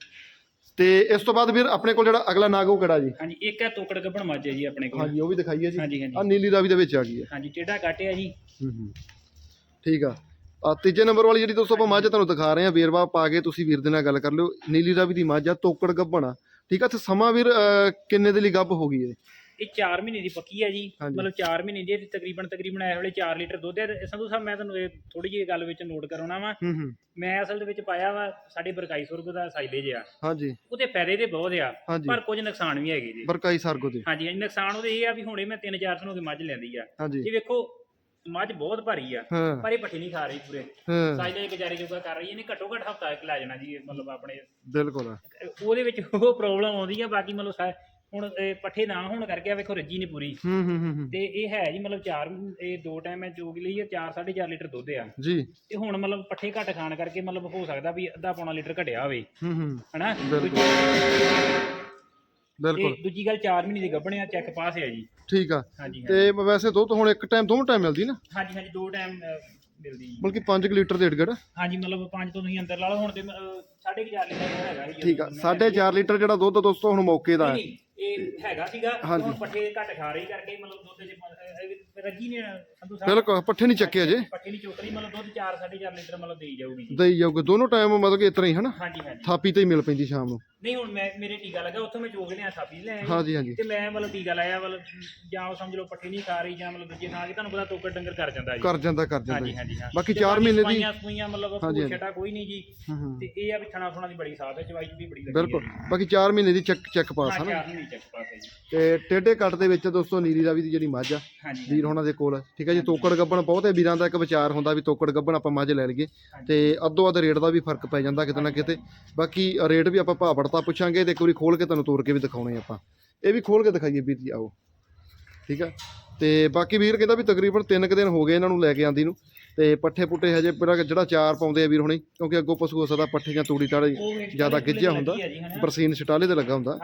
ਤੇ ਇਸ ਤੋਂ ਬਾਅਦ ਵੀਰ ਆਪਣੇ ਕੋਲ ਜਿਹੜਾ ਅਗਲਾ ਨਾਗ ਉਹ ਕਿਹੜਾ ਜੀ? ਹਾਂਜੀ ਇੱਕ ਹੈ ਤੋਕੜ ਗੱਭਣ ਮੱਝ ਜੀ ਆਪਣੇ ਕੋਲ। ਹਾਂਜੀ ਉਹ ਵੀ ਦਿਖਾਈਏ ਜੀ। ਹਾਂਜੀ ਹਾਂਜੀ। ਆ ਨੀਲੀ ਰਾਵੀ ਦੇ ਵਿੱਚ ਆ ਗਈ ਹੈ। ਹਾਂਜੀ ਟੇਢਾ ਕਾਟਿਆ ਜੀ। ਹੂੰ ਹੂੰ। ਠੀਕ ਆ। ਆ ਤੀਜੇ ਨੰਬਰ ਵਾਲੀ ਜਿਹੜੀ ਦੋਸਤੋ ਆਪਾਂ ਮੱਝ ਤੁਹਾਨੂੰ ਦਿਖਾ ਰਹੇ ਆ ਵੇਰਵਾ ਪਾ ਕੇ ਤੁਸੀਂ ਵੀਰ ਦੇ ਨਾਲ ਗੱਲ ਕਰ ਲਿਓ। ਨੀਲੀ ਰਾਵੀ ਦੀ ਮੱਝ ਆ ਤੋਕੜ ਗੱਭਣਾ ਠੀਕ ਆ ਤੇ ਸਮਾਂ ਵੀਰ ਅਹ, ਕਿੰਨੇ ਦੇ ਲਈ ਗੱਭ ਹੋ ਗਈ ਹੈ? ਇਹ 4 ਮਹੀਨੇ ਦੀ ਪੱਕੀ ਹੈ ਜੀ। ਹਾਂਜੀ। ਮਤਲਬ 4 ਮਹੀਨੇ ਦੀ ਇਹ ਤਕਰੀਬਨ ਤਕਰੀਬਨ ਇਸ ਵੇਲੇ 4 ਲੀਟਰ ਦੁੱਧ ਹੈ। ਤੇ ਸੰਧੂ ਸਾਹਿਬ ਮੈਂ ਤੁਹਾਨੂੰ ਇਹ ਥੋੜੀ ਜਿਹੀ ਗੱਲ ਵਿੱਚ ਨੋਟ ਕਰਾਉਣਾ ਵਾ। ਹੂੰ ਹੂੰ। ਮੈਂ ਅਸਲ ਦੇ ਵਿੱਚ ਪਾਇਆ ਵਾ ਸਾਡੇ ਬਰਕਾਈ ਸੁਰਗ ਦਾ ਸਾਈਲੇਜ ਆ ਹਾਂਜੀ। ਉਹਦੇ ਫਾਇਦੇ ਤੇ ਬਹੁਤ ਆ ਹਾਂਜੀ। ਪਰ ਕੁਝ ਨੁਕਸਾਨ ਵੀ ਹੈਗੇ ਜੀ। ਬਰਕਾਈ ਸਰਗੋ ਦੇ ਹਾਂਜੀ ਹਾਂਜੀ। ਨੁਕਸਾਨ ਉਹਦੇ ਇਹ ਆ ਵੀ ਹੁਣੇ ਮੈਂ 3-4 ਦਿਨ ਹੋ ਗਏ ਮੱਝ ਲੈਂਦੀ ਆ। ਹਾਂਜੀ। ਜੀ ਵੇਖੋ ਮੱਝ ਬਹੁਤ ਭਾਰੀ ਆ ਹਾਂ। ਪਰ ਇਹ ਪੱਠੀ ਨਹੀਂ ਖਾ ਰਹੀ ਪੂਰੇ। ਹਾਂ। ਸਾਈਲੇਜ ਗੁਜ਼ਾਰੇ ਜੋਗਾ ਕਰ ਰਹੀ ਹੈ ਇਹਨੇ ਘੱਟੋ ਘੱਟ ਹਫਤਾ ਇੱਕ ਲੈ ਜਾਣਾ ਜੀ ਇਹ ਮਤਲਬ ਆਪਣੇ। ਬਿਲਕੁਲ ਉਹਦੇ ਵਿੱਚ ਉਹ ਪ੍ਰੋਬਲਮ ਆਉਂਦੀ ਆ ਬਾਕੀ ਮਤਲਬ ਸਾ- ਹੁਣ ਇਹ ਪੱਠੇ ਨਾ ਹੋਣ ਕਰਕੇ ਆ ਵੇਖੋ ਰੱਜੀ ਨਹੀਂ ਪੂਰੀ। ਹੂੰ ਹੂੰ ਹੂੰ ਹੂੰ। ਤੇ ਇਹ ਹੈ ਜੀ ਮਤਲਬ ਚਾਰ ਇਹ ਦੋ ਟਾਈਮ ਮੈਂ ਚੋਗ ਲਈ ਹੈ 4 4.5 ਲੀਟਰ ਦੁੱਧ ਆ। ਜੀ। ਤੇ ਹੁਣ ਮਤਲਬ ਪੱਠੇ ਘੱਟ ਖਾਣ ਕਰਕੇ ਮਤਲਬ ਹੋ ਸਕਦਾ ਵੀ ਅੱਧਾ ਪੌਣਾ ਲੀਟਰ ਘਟਿਆ ਹੋਵੇ। ਹੂੰ ਹੂੰ। ਹਨਾ? ਬਿਲਕੁਲ। ਬਿਲਕੁਲ। ਤੇ ਦੂਜੀ ਗੱਲ 4 ਮਹੀਨੇ ਦੀ ਗੱਭਣਿਆ ਚੈੱਕ ਪਾਸ ਹੈ ਜੀ। ਠੀਕ ਆ। ਹਾਂਜੀ ਹਾਂਜੀ। ਤੇ ਵੈਸੇ ਦੁੱਧ ਹੁਣ ਇੱਕ ਟਾਈਮ ਦੋਵੇਂ ਟਾਈਮ ਮਿਲਦੀ ਨਾ? ਹਾਂਜੀ ਹਾਂਜੀ ਦੋ ਟਾਈਮ ਮਿਲਦੀ ਜੀ। ਬਲਕਿ 5 ਲੀਟਰ ਦੇ ਏੜਗੜ ਹਾਂਜੀ ਮਤਲਬ ਪੰਜ ਤੋਂ ਤੁਸੀਂ ਅੰਦਰ ਲਾ ਲਓ ਹੁਣ ਤੇ 4.5 ਲੀਟਰ ਹੈਗਾ ਜੀ। ਠੀਕ ਆ। 4.5 ਲੀਟਰ ਜਿਹੜਾ ਦੁੱਧ ਦੋਸਤੋ ਹੁਣ ਮੌਕੇ ਦਾ ਹੈ। ਨਹੀਂ। ਇਹ ਹੈਗਾ ਸੀਗਾ। ਹੁਣ ਪੱਠੇ ਘੱਟ ਖਾ ਰਹੀ ਕਰਕੇ ਮਤਲਬ ਦੁੱਧ ਚ ਅਹ, ਇਹ ਰੱਜੀ ਨੇ ਸੰਧੂ ਸਾਹਿਬ। ਬਿਲਕੁਲ ਪੱਠੇ ਨਹੀਂ ਚੱਕੇ ਅਜੇ। ਪੱਠੇ ਦੀ ਚੋਕਰੀ ਮਤਲਬ ਦੁੱਧ 4 4.5 ਲੀਟਰ ਮਤਲਬ ਦੇਈ ਜਾਊਗੀ ਦੇਈ ਜਾਊਗੇ ਦੋਨੋਂ ਟਾਈਮ ਮਤਲਬ ਕਿ ਇਤਨਾ ਹੀ ਹਨਾ? ਹਾਂਜੀ ਹਾਂਜੀ। ਥਾਪੀ ਤੇ ਹੀ ਮਿਲ ਪੈਂਦੀ ਸ਼ਾਮ ਨੂੰ। ਨਹੀਂ ਹੁਣ ਮੈਂ ਮੇਰੇ ਟੀਕਾ ਲੱਗਾ ਉੱਥੋਂ ਮੈਂ ਚੋਗ ਲਿਆ ਥਾਪੀ ਲੈ ਆਇਆ ਹਾਂਜੀ ਹਾਂਜੀ। ਤੇ ਮੈਂ ਮਤਲਬ ਟੀਕਾ ਲਾਇਆ ਮਤਲਬ ਜਾਂ ਉਹ ਸਮਝ ਲਓ ਪੱਠੇ ਨਹੀਂ ਖਾ ਰਹੀ ਜਾਂ ਮਤਲਬ ਦੂਜੇ ਕਿ ਤੁਹਾਨੂੰ ਪਤਾ ਤੋਕੜ ਡੰਗਰ ਕਰ ਜਾਂਦਾ ਜੀ। ਕਰ ਜਾਂਦਾ ਕਰ ਜਾਂਦਾ ਹਾਂਜੀ। ਹਾਂਜੀ ਹਾਂ। ਬਾਕੀ ਤੇ 4 ਮਹੀਨੇ ਦੀ ਸਫੂਈਆਂ ਮਤਲਬ ਕੋਈ। ਛਟਾ ਕੋਈ ਨਹੀਂ ਜੀ। ਤੇ ਇਹ ਆ ਵੀ ਥਣਾ ਥੁਣਾ ਦੀ ਬੜੀ ਸਾਫ਼ ਹੈ ਚਵਾਈ ਵੀ ਬੜੀ ਲੱਗੀ ਬਿਲਕੁਲ। ਬਾਕੀ 4 ਮਹੀਨੇ ਦੀ ਚੈੱਕ ਚੈਕ ਪਾਸ ਹਾਂ ਹਨਾ ਚਾਰ ਮਹੀਨੇ ਚੱਕ ਪਾਸ ਹੈ ਜੀ। ਤੇ ਟੇਢੇ ਕੱਟ ਦੇ ਵਿੱਚ ਦੋਸਤੋ ਨੀਲੀ ਰਾਵੀ ਦੀ ਜਿਹੜੀ ਮੱਝ ਆ ਵੀਰ ਹੋਣਾ ਦੇ ਕੋਲ। ਠੀਕ ਹੈ ਜੀ ਤੋਕੜ ਗੱਬਣ ਬਹੁਤੇ ਵੀਰਾਂ ਦਾ ਇੱਕ ਵਿਚਾਰ ਹੁੰਦਾ ਵੀ ਤੋਕੜ ਗੱਬਣ ਆਪਾਂ ਮੱਝ ਲੈ ਲਈਏ। ਤੇ ਅੱਧੋ ਅੱਧ ਰੇਟ ਦਾ ਵੀ ਫ਼ਰਕ ਪੈ ਜਾਂਦਾ ਕਿਤੇ ਨਾ ਕਿਤੇ। ਬਾਕੀ ਰੇਟ ਵੀ ਆਪਾਂ ਭਾਵੜਤਾ ਪੁੱਛਾਂਗੇ ਤੇ ਇੱਕ ਵਾਰੀ ਖੋਲ ਕੇ ਤੁਹਾਨੂੰ ਤੋੜ ਕੇ ਵੀ ਦਿਖਾਉਣੇ ਆਪਾਂ। ਇਹ ਵੀ ਖੋਲ ਕੇ ਦਿਖਾਈਏ ਵੀਰ ਜੀ ਆਓ। ਠੀਕ ਆ? ਤੇ ਬਾਕੀ ਵੀਰ ਕਹਿੰਦਾ ਵੀ ਤਕਰੀਬਨ 3 ਕੁ ਦਿਨ ਹੋ ਗਏ ਇਹਨਾਂ ਨੂੰ ਲੈ ਕੇ ਆਂਦੀ ਨੂੰ। ਤੇ ਪੱਠੇ ਪੁੱਟੇ ਹਜੇ ਪਹਿਲਾਂ ਜਿਹੜਾ ਚਾਰ ਪਾਉਂਦੇ ਆ ਵੀਰ ਹੁਣੇ ਕਿਉਂਕਿ ਅੱਗੋਂ ਪਸ਼ੂ ਹੋ ਸਕਦਾ ਪੱਠੇ ਜਾਂ ਤੂੜੀ ਤਾੜੇ ਜ਼ਿਆਦਾ ਗਿੱਜਿਆ ਹੁੰਦਾ? ਬਰਸੀਨ ਛਟਾਲੇ ਤੇ ਲੱਗਾ ਹੁੰਦਾ।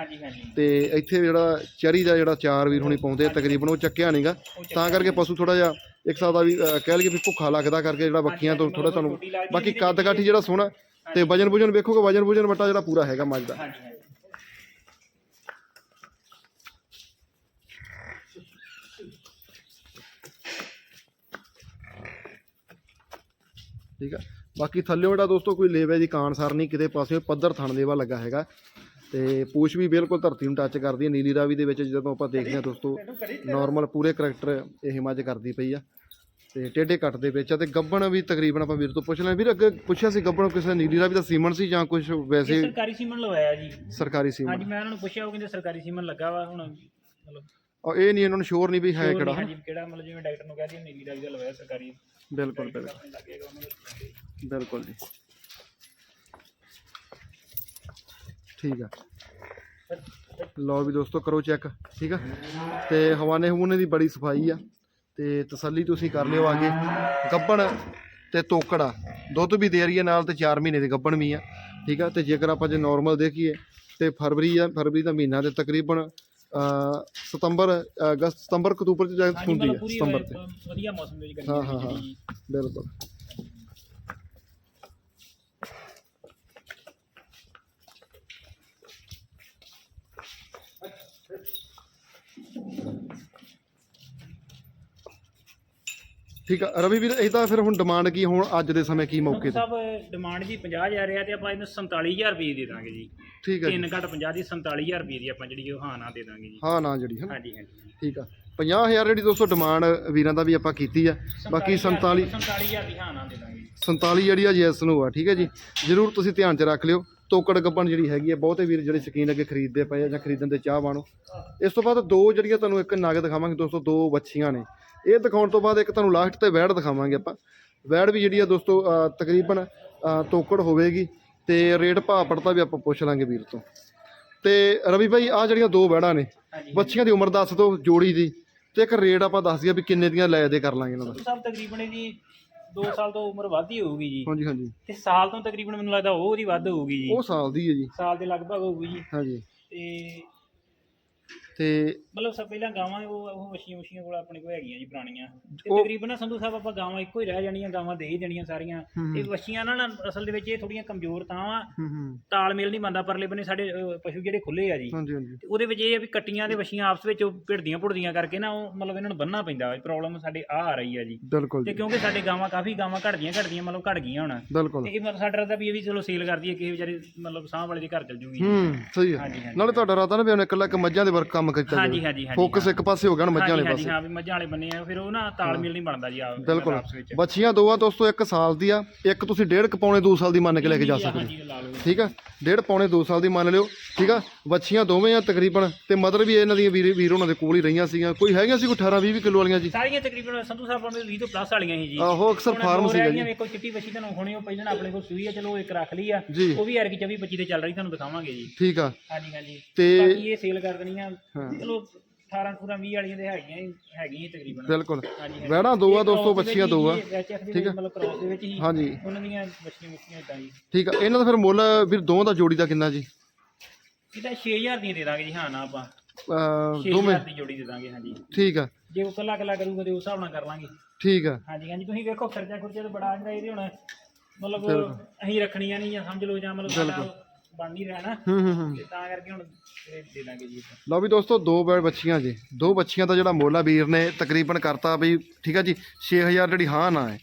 ਤੇ ਇੱਥੇ ਜਿਹੜਾ ਚਰੀ ਦਾ ਜਿਹੜਾ ਚਾਰ ਵੀਰ ਹੁਣੀ ਪਾਉਂਦੇ ਆ ਤਕਰੀਬਨ ਉਹ ਚੱਕਿਆ ਨਹੀਂਗਾ ਤਾਂ ਕਰਕੇ ਪਸ਼ੂ ਥੋੜਾ ਜਿਹਾ ਇੱਕ ਹਿਸਾਬ ਦਾ ਵੀ ਕਹਿ ਲਈਏ ਵੀ ਭੁੱਖਾ ਲੱਗਦਾ ਕਰਕੇ ਜਿਹੜਾ ਬੱਕੀਆਂ ਤੋਂ ਥੋੜਾ ਤੁਹਾਨੂੰ ਬਾਕੀ ਕੱਦ ਕਾਠੀ ਜਿਹੜਾ ਸੋਹਣਾ ਤੇ ਵਜਨ ਵੁਜਨ ਵੇਖੋਗੇ ਵਜਨ ਵੁਜਨ ਵਟਾ ਜਿਹੜਾ ਪੂਰਾ ਹੈਗਾ ਮੱਝ ਦਾ। ਹਾਂਜੀ ਹਾਂਜੀ। ਠੀਕ ਆ? ਬਾਕੀ ਥੱਲਿਓਂ ਜਿਹੜਾ ਦੋਸਤੋ ਕੋਈ ਲੇਵੇ ਦੀ ਕਾਨਸਾਰ ਨਹੀਂ ਕਿਤੇ ਪਾਸੇ ਪੱਧਰ ਥਣ ਦੇਵਾ ਲੱਗਾ ਹੈਗਾ। ਤੇ ਪੂਛ ਵੀ ਬਿਲਕੁਲ ਧਰਤੀ ਨੂੰ ਟੱਚ ਕਰਦੀ ਹੈ ਨੀਲੀ ਰਾਵੀ ਦੇ ਵਿੱਚ ਜਦੋਂ ਆਪਾਂ ਦੇਖਦੇ ਹਾਂ ਦੋਸਤੋ ਨਾਰਮਲ ਪੂਰੇ ਕਰੈਕਟਰ ਇਹ ਮੱਝ ਕਰਦੀ ਪਈ ਆ। ਤੇ ਟੇਢੇ ਕੱਟ ਦੇ ਵਿੱਚ ਆ ਤੇ ਗੱਬਣ ਵੀ ਤਕਰੀਬਨ ਆਪਾਂ ਵੀਰ ਤੋਂ ਪੁੱਛ ਲੈਣ ਵੀਰ ਅੱਗੇ ਪੁੱਛਿਆ ਸੀ ਗੱਬਣ ਕਿਸੇ ਨੀਲੀ ਦਾ ਸੀਮਨ ਸੀ ਜਾਂ ਕੁਝ ਵੈਸੇ? ਸਰਕਾਰੀ ਸੀਮਨ ਲਵਾਇਆ ਜੀ। ਸਰਕਾਰੀ ਸੀਮਨ। ਹਾਂਜੀ ਮੈਂ ਉਹਨਾਂ ਨੂੰ ਪੁੱਛਿਆ ਉਹ ਕਹਿੰਦੇ ਸਰਕਾਰੀ ਸੀਮਨ ਲੱਗਾ ਵਾ ਹੁਣ ਮਤਲਬ ਔਰ ਇਹ ਨਹੀਂ ਇਹਨਾਂ ਨੂੰ ਸ਼ੋਰ ਨਹੀਂ ਵੀ ਹੈ ਕਿਹੜਾ? ਹਾਂਜੀ ਕਿਹੜਾ ਮਤਲਬ ਜਿਵੇਂ ਡਾਕਟਰ ਨੂੰ ਕਹਿ ਦਈਏ ਨੀਲੀ ਦਾ ਲਵਾਇਆ ਸਰਕਾਰੀ। ਬਿਲਕੁਲ ਬਿਲਕੁਲ। ਬਿਲਕੁਲ ਜੀ। ਠੀਕ ਆ। ਲਓ ਵੀ ਦੋਸਤੋ ਕਰੋ ਚੈੱਕ ਠੀਕ ਆ? ਤੇ ਹਵਾਨੇ ਹਵੂਨੇ ਦੀ ਬੜੀ ਸਫ਼ਾਈ ਆ। ਤੇ ਤਸੱਲੀ ਤੁਸੀਂ ਕਰ ਲਿਓ ਆਗੇ ਗੱਬਣ ਤੇ ਤੋਕੜਾ ਦੁੱਧ ਵੀ ਦੇ ਰਹੀ ਹੈ ਨਾਲ ਤੇ 4 ਮਹੀਨੇ ਦੇ ਗੱਬਣ ਵੀ ਆ ਠੀਕ ਆ? ਤੇ ਜੇਕਰ ਆਪਾਂ ਜੇ ਨਾਰਮਲ ਦੇਖੀਏ ਤੇ ਫਰਵਰੀ ਆ ਫਰਵਰੀ ਦਾ ਮਹੀਨਾ ਤੇ ਤਕਰੀਬਨ ਸਤੰਬਰ ਅਗਸਤ ਸਤੰਬਰ ਅਕਤੂਬਰ ਚ ਜਾ ਹਾਂਜੀ ਹੁੰਦੀ ਹੈ ਸਤੰਬਰ ਤੇ। ਵਧੀਆ ਮੌਸਮ ਦੇ ਵਿੱਚ ਹਾਂ, ਹਾਂ, ਹਾਂ। ਜੀ ਬਿਲਕੁਲ। ਠੀਕ ਆ ਰਵੀ ਵੀਰ ਇਹਦਾ ਫਿਰ ਹੁਣ ਡਿਮਾਂਡ ਕੀ ਹੁਣ ਅੱਜ ਦੇ ਸਮੇਂ ਕੀ ਮੌਕੇ ਤੇ? ਸਭ ਡਿਮਾਂਡ ਜੀ 50000 ਆ ਤੇ ਆਪਾਂ ਇਹਨੂੰ 47000 ਰੁਪਏ ਦੇ ਦਾਂਗੇ ਜੀ। ਠੀਕ ਆ ਜੀ। ਤਿੰਨ ਘੱਟ 50 ਦੀ 47000 ਰੁਪਏ ਦੀ ਆਪਾਂ ਜਿਹੜੀ ਉਹ ਹਾਂ ਨਾ ਦੇ ਦਾਂਗੇ ਜੀ। ਹਾਂ ਨਾ ਜਿਹੜੀ ਹੈ ਨਾ ਹਾਂਜੀ ਹਾਂਜੀ। ਠੀਕ ਆ। 50000 ਜਿਹੜੀ ਦੋਸਤੋ ਡਿਮਾਂਡ ਵੀਰਾਂ ਦਾ ਵੀ ਆਪਾਂ ਕੀਤੀ ਆ। ਬਾਕੀ 47 47000 ਦੀ ਹਾਂ ਨਾ ਦੇ ਦਾਂਗੇ 47 ਜਿਹੜੀ ਆ ਜੈਸ ਨੂੰ ਆ ਠੀਕ ਹੈ ਜੀ। ਜਰੂਰ ਤੁਸੀਂ ਧਿਆਨ 'ਚ ਰੱਖ ਲਿਓ। ਤੋਕੜ ਗੱਬਣ ਜਿਹੜੀ ਹੈਗੀ ਆ ਬਹੁਤੇ ਵੀਰ ਜਿਹੜੇ ਸ਼ਕੀਨ ਅੱਗੇ ਖਰੀਦਦੇ ਪਏ ਆ ਜਾਂ ਖਰੀਦਣ ਦੇ ਚਾਹ ਵਾਣੋ ਇਸ ਤੋਂ ਬਾਅਦ ਦੋ ਜਿਹੜੀਆਂ ਤੁਹਾਨੂੰ ਇੱਕ ਨਗ ਦਿਖਾਵਾਂਗੇ ਦੋਸਤੋ ਦੋ ਬੱਚੀਆਂ ਨੇ। ਇਹ ਦਿਖਾਉਣ ਤੋਂ ਬਾਅਦ ਇੱਕ ਤੁਹਾਨੂੰ ਲਾਸਟ ਤੇ ਵੈੜ ਦਿਖਾਵਾਂਗੇ ਆਪਾਂ। ਵੈੜ ਵੀ ਜਿਹੜੀ ਆ ਦੋਸਤੋ ਤਕਰੀਬਨ ਤੋਕੜ ਹੋਵੇਗੀ ਤੇ ਰੇਟ ਭਾਅ ਪੜਤਾ ਵੀ ਆਪਾਂ ਪੁੱਛ ਲਾਂਗੇ ਵੀਰ ਤੋਂ। ਤੇ ਰਵੀ ਭਾਈ ਆ ਜਿਹੜੀਆਂ ਦੋ ਵੈੜਾਂ ਨੇ ਬੱਚੀਆਂ ਦੀ ਉਮਰ ਦੱਸ ਦਿਓ ਜੋੜੀ ਦੀ ਤੇ ਇੱਕ ਰੇਟ ਆਪਾਂ ਦੱਸ ਦਈਏ ਵੀ ਕਿੰਨੇ ਦੀਆਂ ਲੈ ਦੇ ਕਰ ਲਾਂਗੇ ਇਹਨਾਂ ਦਾ। ਸਭ ਤਕਰੀਬਨ ਇਹਦੀ 2 ਸਾਲ ਤੋਂ ਉਮਰ ਵੱਧ ਹੀ ਹੋਊਗੀ ਜੀ। ਹਾਂਜੀ ਹਾਂਜੀ। ਤੇ ਸਾਲ ਤੋਂ ਤਕਰੀਬਨ ਮੈਨੂੰ ਲੱਗਦਾ ਉਹ ਉਹਦੀ ਵੱਧ ਹੋਊਗੀ ਜੀ। ਉਹ ਸਾਲ ਦੀ ਹੈ ਜੀ। ਸਾਲ ਦੇ ਲਗਭਗ ਹੋਊਗੀ ਜੀ। ਹਾਂਜੀ। ਤੇ ਤੇ ਮਤਲਬ ਸਭ ਪਹਿਲਾਂ ਗਾਵਾਂ ਉਹ ਉਹ ਮੱਛੀਆਂ ਮੁੱਛੀਆਂ ਕੋਲ ਆਪਣੇ ਕੋਲ ਹੈਗੀਆਂ ਜੀ ਪੁਰਾਣੀਆਂ। ਤੇ ਉਹ- ਤਕਰੀਬਨ ਨਾ ਸੰਧੂ ਸਾਹਿਬ ਆਪਾਂ ਗਾਵਾਂ ਇੱਕੋ ਹੀ ਰਹਿ ਜਾਣੀਆਂ ਗਾਵਾਂ ਦੇ ਹੀ ਦੇਣੀਆਂ ਸਾਰੀਆਂ। ਹੂੰ ਇਹ ਵੱਛੀਆਂ ਨਾਲ ਨਾ ਅਸਲ ਦੇ ਵਿੱਚ ਇਹ ਥੋੜੀਆਂ ਕਮਜ਼ੋਰ ਤਾਂ ਹੂੰ ਹੂੰ। ਤਾਲਮੇਲ ਨਹੀਂ ਬੰਦਾ ਪਰਲੇ ਬੰਨੇ ਸਾਡੇ ਅਹ, ਪਸ਼ੂ ਜਿਹੜੇ ਖੁੱਲੇ ਆ ਜੀ। ਹਾਂਜੀ ਹਾਂਜੀ। ਤੇ ਉਹਦੇ ਵਿੱਚ ਇਹ ਆ ਵੀ ਕੱਟੀਆਂ ਦੇ ਵੱਛੀਆਂ ਆਪਸ ਵਿੱਚ ਉਹ ਭਿੜਦੀਆਂ ਭੁੜਦੀਆਂ ਕਰਕੇ ਨਾ ਉਹ ਮਤਲਬ ਇਹਨਾਂ ਨੂੰ ਬੰਨਣਾ ਪੈਂਦਾ ਪ੍ਰੋਬਲਮ ਸਾਡੇ ਆ ਆ ਰਹੀ ਆ ਜੀ। ਬਿਲਕੁਲ ਤੇ ਜੀ। ਕਿਉਂਕਿ ਸਾਡੇ ਗਾਵਾਂ ਕਾਫੀ ਗਾਵਾਂ ਘਟਦੀਆਂ ਘਟਦੀਆਂ ਮਤਲਬ ਘਟ ਗਈਆਂ ਹੁਣ। ਬਿਲਕੁਲ। ਤੇ ਇਹ ਮਤਲਬ ਸਾਡਾ ਤਾਂ ਵੀ ਇਹ ਵੀ ਚਲੋ ਸੇਲ ਕਰਦੀ ਹੈ ਕਿਸੇ ਵਿਚਾਰੇ ਮਤਲਬ ਸਾਹ ਵਾਲੇ ਦੇ ਘਰ ਚਲ ਜੂਗੀ। ਹੂੰ ਸਹੀ ਹੈ ਹਾਂਜੀ ਹਾਂਜੀ। ਨਾਲੇ ਤੁਹਾਡਾ ਰਾਤਾ ਨਾ ਵੀ ਉਹਨੇ ਇਕੱਲਾ ਇੱਕ ਮੱਝਾਂ ਦੇ ਵਰਕ ਕੰਮ ਕੀਤਾ ਹਾਂਜੀ ਹਾਂਜੀ ਹਾਂਜੀ ਫੋਕਸ ਇੱਕ ਪਾਸੇ ਹੋ ਗਿਆ ਨਾ ਮੱਝਾਂ ਵਾਲੇ ਹਾਂਜੀ ਪਾਸੇ। ਹਾਂ ਵੀ ਮੱਝਾਂ ਵਾਲੇ ਬੰਨੇ ਆ ਫਿਰ ਉਹ ਨਾ ਤਾਲਮੇਲ ਨਹੀਂ ਬਣਦਾ ਜੀ ਬਿਲਕੁਲ। ਆਪਸ ਵਿੱਚ। ਬੱਚੀਆਂ ਦੋ ਆ ਦੋਸਤੋ ਇੱਕ ਸਾਲ ਦੀ ਆ ਇੱਕ ਤੁਸੀਂ ਡੇਢ ਕੁ ਪੌਣੇ 2 ਸਾਲ ਦੀ ਮੰਨ ਕੇ ਲੈ ਕੇ ਜਾ ਸਕਦੇ ਹਾਂਜੀ ਲਾ ਲਓ। ਠੀਕ ਆ? ਡੇਢ ਪੌਣੇ 2 ਸਾਲ ਦੀ ਮੰਨ ਲਿਓ ਠੀਕ ਆ? ਬੱਚੀਆਂ ਦੋਵੇਂ ਆ ਤਕਰੀਬਨ ਤੇ ਮਦਰ ਵੀ ਇਹਨਾਂ ਦੀਆਂ ਵੀਰ ਵੀਰ ਉਹਨਾਂ ਦੇ ਕੋਲ ਹੀ ਰਹੀਆਂ ਸੀਗੀਆਂ। ਕੋਈ ਹੈਗੀਆਂ ਸੀ ਕੋਈ 18 20 ਕਿਲੋ ਵਾਲੀਆਂ ਜੀ? ਸਾਰੀਆਂ ਤਕਰੀਬਨ ਸੰਧੂ ਸਾਹਿਬ ਆਪਣੇ 20 ਤੋਂ ਪਲੱਸ ਵਾਲੀਆਂ ਸੀ ਜੀ। ਆਹੋ ਅਕਸਰ ਹੁਣ ਫਾਰਮ ਦੋ ਸੀਗਾ ਰਹਿ ਜੀ। ਵੇਖੋ ਚਿੱਟੀ ਬੱਚੀ ਤੁਹਾਨੂੰ ਹੁਣੇ ਉਹ ਪਹਿਲਾਂ ਆਪਣੇ ਕੋਲ ਸੂਈ ਆ ਚਲੋ ਇੱਕ ਰੱਖ ਲਈ ਆ। ਜੀ। ਉਹ ਵੀ ਯਾਰ ਕੀ 24 25 ਤੇ ਚੱਲ ਰਹੀ ਤੁਹਾਨੂੰ ਦਿਖਾਵਾਂਗੇ ਜੀ। ਠੀਕ ਆ। ਹਾਂਜੀ ਹਾਂਜੀ। ਤੇ ਬਾਕੀ ਇਹ ਸੇਲ ਕਰ ਦੇਣੀਆਂ ਹਾਂ ਚਲੋ 18 ਪੂਰਾ 20 ਵਾਲੀਆਂ ਦੇ ਹੈਗੀਆਂ ਹੀ ਹੈਗੀਆਂ ਹੀ ਤਕਰੀਬਨ। ਬਿਲਕੁਲ। ਹਾਂਜੀ ਦੋ ਆ ਦੋਸਤੋ ਬੱਚੀਆਂ ਦੋ ਆ। ਠੀਕ ਆ। ਵਿੱਚ ਮਤਲਬ ਕ੍ਰੋਸ ਦੇ ਵਿੱਚ ਹੀ ਹਾਂਜੀ। ਉਹਨਾਂ ਦੀਆਂ ਬੱਚੀਆਂ ਬੱਚੀਆਂ ਇਦਾਂ ਜੀ ਠੀਕ ਆ ਇਹਨਾਂ ਦਾ ਫਿਰ ਮੁੱਲ ਵੀਰ ਦੋਵਾਂ ਦਾ ਜੋੜੀ ਦਾ ਕਿੰਨਾ ਜੀ? ਇਹਦਾ 6000 ਦੀਆਂ ਦੇ ਦਾਂਗੇ ਜੀ ਹਾਂ ਨਾ ਆਪਾਂ। ਅਹ ਦੋਵੇਂ 6000 ਦੀ ਜੋੜੀ ਦੇ ਦਾਂਗੇ ਹਾਂਜੀ। ਠੀਕ ਆ। ਜੇ ਉਹ ਕੱਲਾ ਕੱਲਾ ਕਰੂਗਾ ਤੇ ਉਸ ਹਿਸਾਬ ਨਾਲ ਕਰ ਲਾਂਗੇ। ਠੀਕ ਆ। ਹਾਂਜੀ ਹਾਂਜੀ ਤੁਸੀਂ ਵੇਖੋ ਖਰਚਾ ਖੁਰਚਾ ਤਾਂ ਬੜਾ ਜਿਹੜਾ ਇਹਦੇ ਹੁਣ ਮਤਲਬ ਅਸੀਂ ਰੱਖਣੀਆਂ ਨਹੀਂ ਜਾਂ ਸਮਝ ਲਓ ਜਾਂ ਮਤਲਬ ਸਾਡਾ ਬਣ ਨਹੀਂ ਰਿਹਾ ਨਾ ਹੂੰ ਹੂੰ ਹੂੰ। ਤੇ ਤਾਂ ਕਰਕੇ ਹੁਣ ਇਹ ਦੇ ਦਾਂਗੇ ਜੀ ਆਪਾਂ। ਲਓ ਵੀ ਦੋਸਤੋ ਦੋ ਬੈ ਬੱਚੀਆਂ ਜੀ। ਦੋ ਬੱਚੀਆਂ ਦਾ ਜਿਹੜਾ ਮੁੱਲ ਆ ਵੀਰ ਨੇ ਤਕਰੀਬਨ ਕਰਤਾ ਵੀ ਠੀਕ ਆ ਜੀ 6000 ਜਿਹੜੀ ਹਾਂ ਨਾ ਹੈ।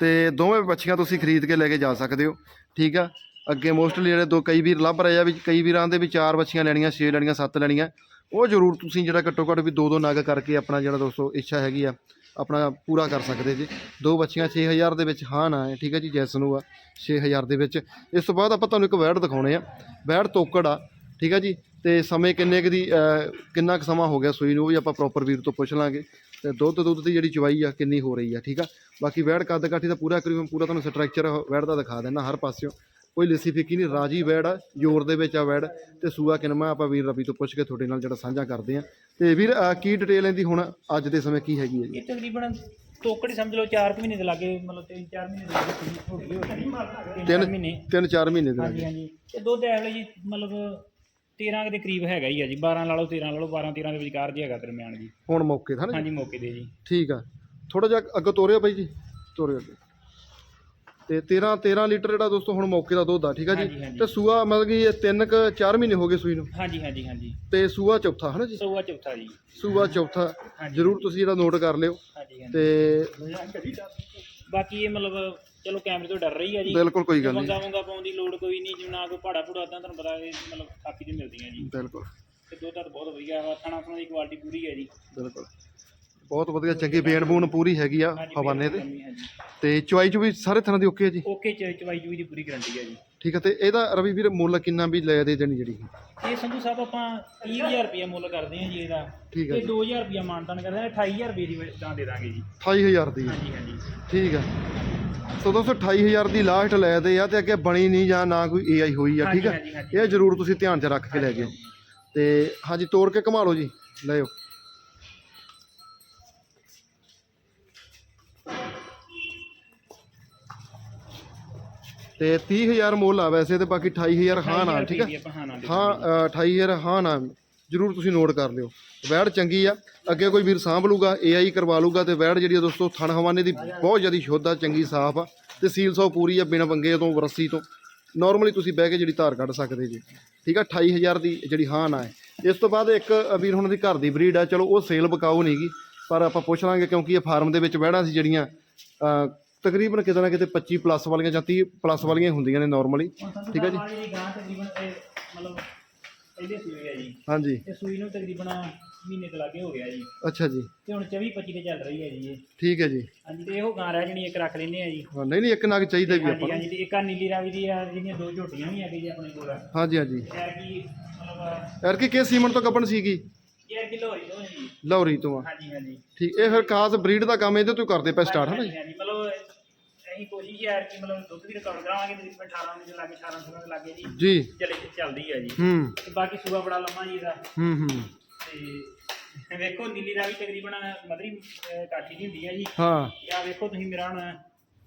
ਤੇ ਦੋਵੇਂ ਬੱਚੀਆਂ ਤੁਸੀਂ ਖਰੀਦ ਕੇ ਲੈ ਕੇ ਜਾ ਸਕਦੇ ਹੋ ਠੀਕ ਆ? ਅੱਗੇ ਮੋਸਟਲੀ ਜਿਹੜੇ ਦੋ ਕਈ ਵੀਰ ਲੱਭ ਰਹੇ ਆ ਵੀ ਕਈ ਵੀਰਾਂ ਦੇ ਵੀ ਚਾਰ ਬੱਚੀਆਂ ਲੈਣੀਆਂ ਛੇ ਲੈਣੀਆਂ ਸੱਤ ਲੈਣੀਆਂ। ਉਹ ਜ਼ਰੂਰ ਤੁਸੀਂ ਜਿਹੜਾ ਘੱਟੋ ਘੱਟ ਵੀ ਦੋ ਦੋ ਨਗ ਕਰਕੇ ਆਪਣਾ ਜਿਹੜਾ ਦੋਸਤੋ ਇੱਛਾ ਹੈਗੀ ਆ ਆਪਣਾ ਪੂਰਾ ਕਰ ਸਕਦੇ ਜੀ। ਦੋ ਬੱਚੀਆਂ 6000 ਦੇ ਵਿੱਚ ਹਾਂ ਨਾ ਹੈ ਠੀਕ ਹੈ ਜੀ ਜੈਸ ਨੂੰ ਆ 6000 ਦੇ ਵਿੱਚ। ਇਸ ਤੋਂ ਬਾਅਦ ਆਪਾਂ ਤੁਹਾਨੂੰ ਇੱਕ ਵੈੜ ਦਿਖਾਉਣੇ ਆ। ਵੈੜ ਤੋਕੜ ਆ, ਠੀਕ ਹੈ ਜੀ। ਤੇ ਸਮੇਂ ਕਿੰਨੇ ਕੁ ਦੀ ਕਿੰਨਾ ਕੁ ਸਮਾਂ ਹੋ ਗਿਆ ਸੂਈ ਨੂੰ, ਉਹ ਵੀ ਆਪਾਂ ਪ੍ਰੋਪਰ ਵੀਰ ਤੋਂ ਪੁੱਛ ਲਾਂਗੇ। ਤੇ ਦੁੱਧ ਦੁੱਧ ਦੀ ਜਿਹੜੀ ਚਵਾਈ ਆ, ਕਿੰਨੀ ਹੋ ਰਹੀ ਆ, ਠੀਕ ਆ। ਬਾਕੀ ਵੈੜ ਕੱਦ ਕਾਠੀ ਦਾ ਪੂਰਾ ਕਰੀ ਪੂਰਾ ਤੁਹਾਨੂੰ ਸਟਰਕਚਰ ਵੈੜ ਦਾ ਦਿਖਾ ਦਿੰਦਾ ਹਰ ਪਾਸਿਓਂ। ਕੋਈ ਲਿਸੀ ਫਿੱਕੀ ਨਹੀਂ ਰਾਜੀ ਵੈੜ ਆ ਜ਼ੋਰ ਦੇ ਵਿੱਚ ਆ ਵੈੜ ਤੇ ਸੂਆ ਕਿਨਮਾ ਆਪਾਂ ਵੀਰ ਰਵੀ ਤੋਂ ਪੁੱਛ ਕੇ ਤੁਹਾਡੇ ਨਾਲ ਜਿਹੜਾ ਸਾਂਝਾ ਕਰਦੇ ਆ ਤੇ ਵੀਰ ਅਹ, ਕੀ ਡਿਟੇਲ ਇਹਦੀ ਹੁਣ ਅੱਜ ਦੇ ਸਮੇਂ ਕੀ ਹੈਗੀ ਹੈ ਜੀ? ਇਹ ਤਕਰੀਬਨ ਤੋਕੜੀ ਸਮਝ ਲਓ 4 ਮਹੀਨੇ ਦੇ ਲਾਗੇ ਮਤਲਬ 3-4 ਮਹੀਨੇ ਦੇ ਲਾਗੇ ਹੋ ਗਈ ਹੋਣੀ ਤਿੰਨ ਮਹੀਨੇ। ਤਿੰਨ ਚਾਰ ਮਹੀਨੇ ਦੇ ਹਾਂਜੀ ਹਾਂਜੀ। ਤੇ ਦੁੱਧ ਐਵਰੇਜ ਜੀ ਮਤਲਬ 13 ਕੁ ਦੇ ਕਰੀਬ ਹੈਗਾ ਹੀ ਆ ਜੀ 12 ਲਾ ਲਓ 13 ਲਾ ਲਓ 12 13 ਦੇ ਵਿਚਕਾਰ ਜੀ ਹੈਗਾ ਦਰਮਿਆਨ ਜੀ। ਹੁਣ ਮੌਕੇ ਤੇ ਹਾਂਜੀ ਮੌਕੇ ਦੇ ਜੀ। ਠੀਕ ਆ। ਥੋੜਾ ਜਿਹਾ ਅੱਗੇ ਤੋਰਿਓ ਬਾਈ ਜੀ ਤੋਰਿਓ ਅੱਗੇ। ਤੇ 13 13 ਲੀਟਰ ਜਿਹੜਾ ਦੋਸਤੋ ਹੁਣ ਮੌਕੇ ਦਾ ਦੁੱਧ ਆ ਠੀਕ ਆ ਜੀ? ਹਾਂਜੀ। ਤੇ ਸੂਆ ਮਤਲਬ ਕਿ ਇਹ ਤਿੰਨ ਕ 4 ਮਹੀਨੇ ਹੋ ਗਏ ਸੂਈ ਨੂੰ? ਹਾਂਜੀ ਹਾਂਜੀ ਹਾਂਜੀ। ਤੇ ਸੂਆ ਚੌਥਾ ਹਨਾ ਜੀ? ਸੋਆ ਚੌਥਾ ਜੀ। ਸੂਆ ਚੌਥਾ ਹਾਂਜੀ। ਜਰੂਰ ਤੁਸੀਂ ਜਿਹੜਾ ਨੋਟ ਕਰ ਲਿਓ। ਹਾਂਜੀ ਹਾਂਜੀ। ਤੇ ਬਾਕੀ ਇਹ ਮਤਲਬ ਚਲੋ ਕੈਮਰੇ ਤੋਂ ਡਰ ਰਹੀ ਆ ਜੀ। ਬਿਲਕੁਲ ਕੋਈ ਗੱਲ ਨਹੀਂ। ਮੰਗਾ ਪਾਉਣ ਦੀ ਲੋੜ ਕੋਈ ਨਹੀਂ ਜਿਵੇਂ ਨਾ ਕੋਈ ਪਹਾੜਾ ਪੂੜਾ ਤਾਂ ਤੁਹਾਨੂੰ ਪਤਾ ਇਹ ਮਤਲਬ ਕਾਫੀ ਦੀ ਮਿਲਦੀਆਂ ਜੀ। ਬਿਲਕੁਲ। ਤੇ ਦੁੱਧ ਤਾਂ ਬਹੁਤ ਵਧੀਆ ਵਾ ਖਾਣਾ ਖਾਣਾ ਦੀ ਕੁਆਲਿਟੀ ਪੂਰੀ ਹੈ ਜੀ। ਬਿਲਕੁਲ। ਬਹੁਤ ਵਧੀਆ ਚੰਗੀ ਬੇਨ ਬੂਨ ਪੂਰੀ ਹੈਗੀ ਆ ਹਾਂਜੀ ਹਵਾਨੇ ਤੇ। ਹਾਂਜੀ। ਤੇ ਚੁਆਈ ਚ ਵੀ ਸਾਰੇ ਤਰ੍ਹਾਂ ਦੀ ਓਕੇ ਜੀ? ਓਕੇ ਚ ਚਵਾਈ ਦੀ ਪੂਰੀ ਗਰੰਟੀ ਹੈ ਜੀ। ਠੀਕ ਹੈ ਤੇ ਇਹਦਾ ਰਵੀ ਵੀਰ ਮੁੱਲ ਕਿੰਨਾ ਵੀ ਲੈ ਦੇ ਦੇਣੀ ਜਿਹੜੀ? ਇਹ ਸੰਧੂ ਸਾਹਿਬ ਆਪਾਂ 30000 ਰੁਪਏ ਮੁੱਲ ਕਰਦੇ ਹਾਂ ਜੀ ਇਹਦਾ। ਠੀਕ ਹੈ ਤੇ 2000 ਰੁਪਏ ਮਾਨਤਾਨ ਕਰਦੇ ਹਾਂ 28000 ਰੁਪਏ ਦੀ ਦਾਂ ਦੇ ਦਾਂਗੇ ਜੀ। 28000 ਦੀ ਹਾਂਜੀ ਹਾਂਜੀ। ਠੀਕ ਆ। ਸੋ ਦੋਸਤੋ 28000 ਦੀ ਲਾਸਟ ਲੈ ਦੇ ਆ ਤੇ ਅੱਗੇ ਬਣੀ ਨਹੀਂ ਜਾਂ ਨਾ ਕੋਈ ਏਆਈ ਹੋਈ ਆ ਠੀਕ ਆ? ਹਾਂਜੀ, ਹਾਂਜੀ, ਹਾਂਜੀ। ਇਹ ਜ਼ਰੂਰ ਤੁਸੀਂ ਧਿਆਨ 'ਚ ਰੱਖ ਕੇ ਲੈ ਜਿਓ। ਤੇ ਹਾਂਜੀ ਤੋੜ ਕੇ ਘੁਮਾ ਲਓ ਜੀ। ਲਿਓ ਤੇ 30000 ਮੁੱਲ ਆ ਵੈਸੇ ਤੇ ਬਾਕੀ 28000 ਹਾਂ ਨਾ ਠੀਕ ਹੈ? ਹਾਂ ਨਾਲ ਦੀ ਹਾਂ ਅ, 28000 ਹਾਂ ਨਾ ਜਰੂਰ ਤੁਸੀਂ ਨੋਟ ਕਰ ਲਿਓ। ਵੈੜ ਚੰਗੀ ਆ ਅੱਗੇ ਕੋਈ ਵੀਰ ਸਾਂਭ ਲੂਗਾ ਏਆਈ ਕਰਵਾ ਲੂਗਾ ਤੇ ਵੈੜ ਜਿਹੜੀ ਆ ਦੋਸਤੋ ਥਣ ਹਵਾਨੇ ਦੀ ਬਹੁਤ ਜ਼ਿਆਦਾ ਸ਼ੁੱਧ ਆ ਚੰਗੀ ਸਾਫ਼ ਆ ਤੇ ਸੀਲ ਸੌ ਪੂਰੀ ਆ ਬਿਨਾਂ ਵੰਗੇ ਤੋਂ ਰੱਸੀ ਤੋਂ। ਨਾਰਮਲੀ ਤੁਸੀਂ ਬਹਿ ਕੇ ਜਿਹੜੀ ਧਾਰ ਕੱਢ ਸਕਦੇ ਜੀ। ਠੀਕ ਆ 28000 ਦੀ ਜਿਹੜੀ ਹਾਂ ਨਾ ਹੈ। ਇਸ ਤੋਂ ਬਾਅਦ ਇੱਕ ਵੀਰ ਹੁਣ ਦੀ ਘਰ ਦੀ ਬਰੀਡ ਆ ਚਲੋ ਉਹ ਸੇਲ ਬਕਾਊ ਨਹੀਂਗੀ ਪਰ ਆਪਾਂ ਪੁੱਛ ਲਾਂਗੇ ਕਿਉਂਕਿ ਇਹ ਫਾਰਮ ਦੇ ਵਿੱਚ ਵਹਿੜਾਂ ਸੀ ਜਿਹੜੀਆਂ ਤਕਰੀਬਨ ਕਿਤੇ ਨਾ ਕਿਤੇ 25 ਪਲੱਸ ਵਾਲੀਆਂ ਜਾਂ 30 ਪਲੱਸ ਵਾਲੀਆਂ ਹੁੰਦੀਆਂ ਨੇ ਨਾਰਮਲੀ ਠੀਕ ਹੈ ਜੀ? ਗਾਂ ਤਕਰੀਬਨ ਇਹ ਮਤਲਬ ਪਹਿਲੇ ਸੂਈ ਹੈ ਜੀ। ਹਾਂਜੀ। ਤੇ ਸੂਈ ਨੂੰ ਤਕਰੀਬਨ ਮਹੀਨੇ ਤੋਂ ਲਾਗੇ ਹੋ ਗਿਆ ਜੀ। ਅੱਛਾ ਜੀ। ਤੇ ਹੁਣ 24 25 ਤੇ ਚੱਲ ਰਹੀ ਹੈ ਜੀ ਇਹ। ਠੀਕ ਹੈ ਜੀ। ਹਾਂਜੀ ਤੇ ਇਹੋ ਗਾਂ ਰਹਿ ਜਣੀ ਇੱਕ ਰੱਖ ਲੈਨੇ ਆ ਜੀ। ਹਾਂ, ਨਹੀਂ ਨਹੀਂ ਇੱਕ ਨਗ ਚਾਹੀਦਾ ਵੀ ਆਪਾਂ ਹਾਂਜੀ ਨੂੰ। ਹਾਂਜੀ ਤੇ ਇੱਕ ਆ ਨੀਲੀ ਰਾਵੀ ਦੀ ਆ ਜਿਹਦੀਆਂ ਦੋ ਝੋਟੀਆਂ ਵੀ ਹੈਗੀ ਜੀ ਆਪਣੇ ਕੋਲ। ਹਾਂਜੀ ਹਾਂਜੀ। ਯਾਰ ਕੀ ਮਤਲਬ ਯਾਰ ਕਿ ਸੀਮਨ ਤੋਂ ਕੱਪਣ ਸੀਗੀ? ਦੋ ਜੀ। ਲੌਰੀ ਤੋਂ ਆ। ਹਾਂਜੀ ਹਾਂਜੀ। ਠੀਕ ਇਹ ਫਿਰ ਖਾਸ ਬਰੀਡ ਦਾ ਕੰਮ ਇਹਦੇ ਤੋਂ ਕਰਦੇ ਪਏ ਸਟਾਰਟ ਹੈ ਨਾ ਜੀ? ਹਾਂਜੀ ਹਾਂਜੀ ਮਤਲਬ ਅਸੀਂ ਕੋਸ਼ਿਸ਼ ਯਾਰ ਕਿ ਮਤਲਬ ਦੁੱਧ ਦੀ ਰਿਕਾਰਡ ਕਰਾਵਾਂਗੇ ਤਕਰੀਬਨ 18 ਦੇ ਲਾਗੇ 18 ਸਾਲਾਂ ਦੇ ਲਾਗੇ ਜੀ ਜੀ। ਚਲੇ ਚੱਲਦੀ ਹੈ ਜੀ। ਹੂੰ। ਤੇ ਬਾਕੀ ਸੂਆ ਬੜਾ ਲੰਮਾ ਜੀ ਦਾ ਹੂੰ ਹੂੰ। ਤੇ ਵੇਖੋ ਨੀਲੀ ਰਾਵੀ ਤਕਰੀਬਨ ਮਦਰੀ ਅਹ, ਕਾਠੀ ਦੀ ਹੁੰਦੀ ਹੈ ਜੀ। ਹਾਂ। ਆ ਵੇਖੋ ਤੁਸੀਂ ਮੇਰਾ ਹੁਣ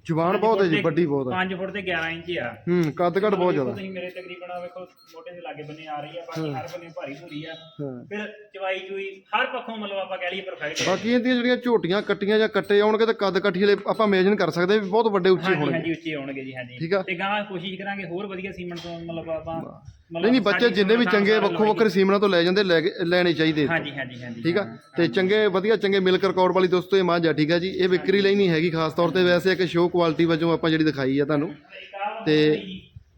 ਜਵਾਨ ਬਹੁਤ ਹੈ ਜੀ ਵੱਡੀ ਬਹੁਤ ਹੈ। 5 ਫੁੱਟ ਤੇ 11 ਇੰਚ ਆ। ਹੂੰ ਕੱਦ ਘੱਟ ਬਹੁਤ ਜ਼ਿਆਦਾ। ਤੁਸੀਂ ਮੇਰੇ ਤਕਰੀਬਨ ਆਹ ਵੇਖੋ ਮੋਢੇ ਦੇ ਲਾਗੇ ਬੰਨੇ ਆ ਰਹੀ ਆ ਬਾਕੀ ਹਰ ਬੰਨੇ ਭਾਰੀ ਧੂਰੀ ਆ। ਹਾਂ। ਫਿਰ ਚਵਾਈ ਚੂਈ ਹਰ ਪੱਖੋਂ ਮਤਲਬ ਆਪਾਂ ਕਹਿ ਲਈਏ ਪਰਫੈਕਟ ਬਾਕੀ ਇਹਦੀਆਂ ਜਿਹੜੀਆਂ ਝੋਟੀਆਂ ਕੱਟੀਆਂ ਜਾਂ ਕੱਟੇ ਆਉਣਗੇ ਤਾਂ ਕੱਦ ਕੱਠੀ ਵਾਲੇ ਆਪਾਂ ਇਮੇਜਿਨ ਕਰ ਸਕਦੇ ਹਾਂ ਵੀ ਬਹੁਤ ਵੱਡੇ ਉੱਚੇ ਹਾਂਜੀ ਹੋਣਗੇ। ਹਾਂਜੀ ਉੱਚੇ ਹੋਣਗੇ ਜੀ ਹਾਂਜੀ। ਠੀਕ ਆ। ਤੇ ਗਾਂ ਕੋਸ਼ਿਸ਼ ਕਰਾਂਗੇ ਹੋਰ ਵਧੀਆ ਸੀਮਨ ਤੋਂ ਮਤਲਬ ਆਪਾਂ ਨਹੀਂ ਨਹੀਂ ਬੱਚੇ ਜਿੰਨੇ ਵੀ ਚੰਗੇ ਵੱਖੋ ਵੱਖਰੇ ਸੀਮਨਾਂ ਤੋਂ ਲੈ ਜਾਂਦੇ ਲੈ ਕੇ- ਲੈਣੇ ਚਾਹੀਦੇ ਹਾਂਜੀ ਹਾਂਜੀ ਹਾਂਜੀ ਠੀਕ ਆ? ਤੇ ਚੰਗੇ ਵਧੀਆ ਚੰਗੇ ਮਿਲਕ ਰਿਕਾਰਡ ਵਾਲੀ ਦੋਸਤੋ ਇਹ ਮੱਝ ਆ ਠੀਕ ਆ ਜੀ? ਇਹ ਵਿਕਰੀ ਲਈ ਨਹੀਂ ਹੈਗੀ ਖਾਸ ਤੌਰ ਤੇ ਵੈਸੇ ਇੱਕ ਸ਼ੋਅ ਕੁਆਲਿਟੀ ਵਜੋਂ ਆਪਾਂ ਜਿਹੜੀ ਦਿਖਾਈ ਆ ਤੁਹਾਨੂੰ। ਤੇ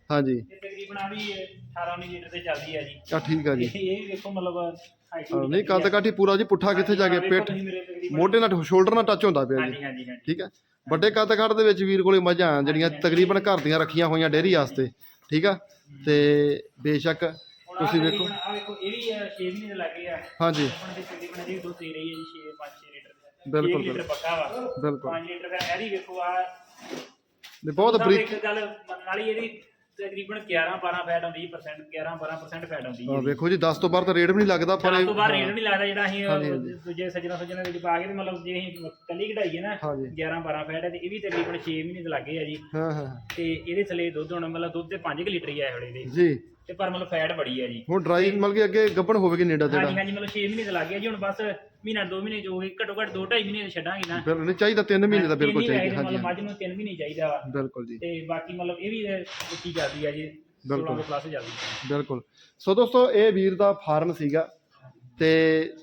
ਹਾਂਜੀ। ਤੇ ਤਕਰੀਬਨ ਆ ਵੀ 18 19 ਲੀਟਰ ਤੇ ਚੱਲਦੀ ਆ ਜੀ। ਆ ਠੀਕ ਆ ਜੀ। ਇਹ ਇਹ ਵੇਖੋ ਮਤਲਬ ਹਾਈਟ ਹਾਂ, ਨਹੀਂ ਕੱਦ ਕਾਠੀ ਪੂਰਾ ਜੀ ਪੁੱਠਾ ਕਿੱਥੇ ਜਾ ਕੇ ਤਕਰੀਬਨ ਮੋਢੇ ਨਾਲ ਸ਼ੋਲਡਰ ਨਾਲ ਟੱਚ ਹੁੰਦਾ ਪਿਆ ਜੀ। ਹਾਂਜੀ ਹਾਂਜੀ ਹਾਂਜੀ। ਠੀਕ ਹੈ ਵੱਡੇ ਕੱਦ ਕੱਦ ਦੇ ਵਿੱਚ ਵੀਰ ਕੋਲੇ ਮੱਝਾਂ ਜਿਹੜੀਆਂ ਤਕਰੀਬਨ ਘਰ ਦੀਆਂ ਰੱਖੀਆਂ ਹੋਈਆਂ ਡੇਅਰੀ ਵਾਸਤੇ। ਠੀਕ ਆ? ਤੇ ਬੇਸ਼ੱਕ ਤੁਸੀਂ ਵੇਖੋ। ਆਹ ਵੇਖੋ ਇਹ ਵੀ 6 ਮਹੀਨੇ ਲੱਗੇ ਆ। ਹਾਂਜੀ। ਹੁਣ ਦੇ ਤਕਰੀਬਨ ਇਹਦੀ ਦੁੱਧ ਦੇ ਰਹੀ ਹੈ ਜੀ 6 5 6 ਲੀਟਰ ਬਿਲਕੁਲ, 1 ਲੀਟਰ ਪੱਕਾ ਵਾ। ਬਿਲਕੁਲ। 5 ਲੀਟਰ ਫਿਰ ਇਹਦੀ ਵੇਖੋ ਆ ਤੇ ਬਹੁਤ ਬਰੀਕ ਗੱਲ ਵਾਲੀ ਇਹਦੀ ਤਕਰੀਬਨ 11 12 ਫੈਟ ਆਉਂਦੀ 20% 11 12% ਫੈਟ ਆਉਂਦੀ ਆ ਹੈ ਵੇਖੋ ਜੀ 10 ਤੋਂ ਬਾਅਦ ਤਾਂ ਰੇਟ ਵੀ ਨਹੀਂ ਲੱਗਦਾ ਪਰ ਇਹ- ਤੋਂ ਬਾਅਦ ਰੇਟ ਨਹੀਂ ਲੱਗਦਾ ਜਿਹੜਾ ਅਸੀਂ ਹਾਂਜੀ, ਹਾਂਜੀ। ਦੂਜੇ ਸੱਜਣਾ ਸੱਜਣਾ ਦੇ ਪਾ ਕੇ ਤੇ ਮਤਲਬ ਜੇ ਅਸੀਂ ਕੱਲੀ ਕਢਾਈਏ ਨਾ ਹਾਂਜੀ। 11 12 ਫੈਟ ਹੈ ਤੇ ਇਹ ਵੀ ਤਕਰੀਬਨ 6 ਮਹੀਨੇ ਦੇ ਲੱਗੇ ਆ ਜੀ। ਹਾਂ ਹਾਂ ਤੇ ਇਹਦੇ ਥਲੇ ਦੁੱਧ ਹੁਣ ਮਤਲਬ ਦੁੱਧ ਤੇ 5 ਲੀਟਰ ਹੀ ਆ ਹਲੇ ਦੇ ਜੀ। ਤੇ ਪਰ ਮਤਲਬ ਫੈਟ ਬੜੀ ਆ ਜੀ। ਹੁਣ ਡਰਾਈ ਮਤਲਬ ਕਿ ਅੱਗੇ ਗੱਬਣ ਹੋਵੇਗੀ ਨੇੜਾ ਹਾਂਜੀ ਤੇੜਾ। ਹਾਂਜੀ ਮਤਲਬ 6 ਮਹੀਨੇ ਦੇ ਲੱਗੇ ਆ ਜੀ ਹੁਣ ਬਸ ਮਹੀਨਾ 2 ਮਹੀਨੇ ਜੋ ਹੋਏ ਘੱਟੋ ਘੱਟ 2 2.5 ਮਹੀਨੇ ਦੇ ਛੱਡਾਂਗੇ ਨਾ। ਬਿਲਕੁਲ ਨਹੀਂ ਚਾਹੀਦਾ 3 ਮਹੀਨੇ ਦਾ ਬਿਲਕੁਲ ਚਾਹੀਦਾ ਹਾਂਜੀ। ਮਤਲਬ ਮੱਝ ਨੂੰ 3 ਮਹੀਨੇ ਚਾਹੀਦਾ। ਵਾ ਬਿਲਕੁਲ ਜੀ। ਤੇ ਬਾਕੀ ਮਤਲਬ ਇਹ ਵੀ ਉੱਚੀ ਜਾਂਦੀ ਆ ਜੀ 16 ਤੋਂ ਪਲੱਸ ਜਾਂਦੀ ਬਿਲਕੁਲ। ਸੋ ਦੋਸਤੋ ਇਹ ਵੀਰ ਦਾ ਫਾਰਮ ਸੀਗਾ ਤੇ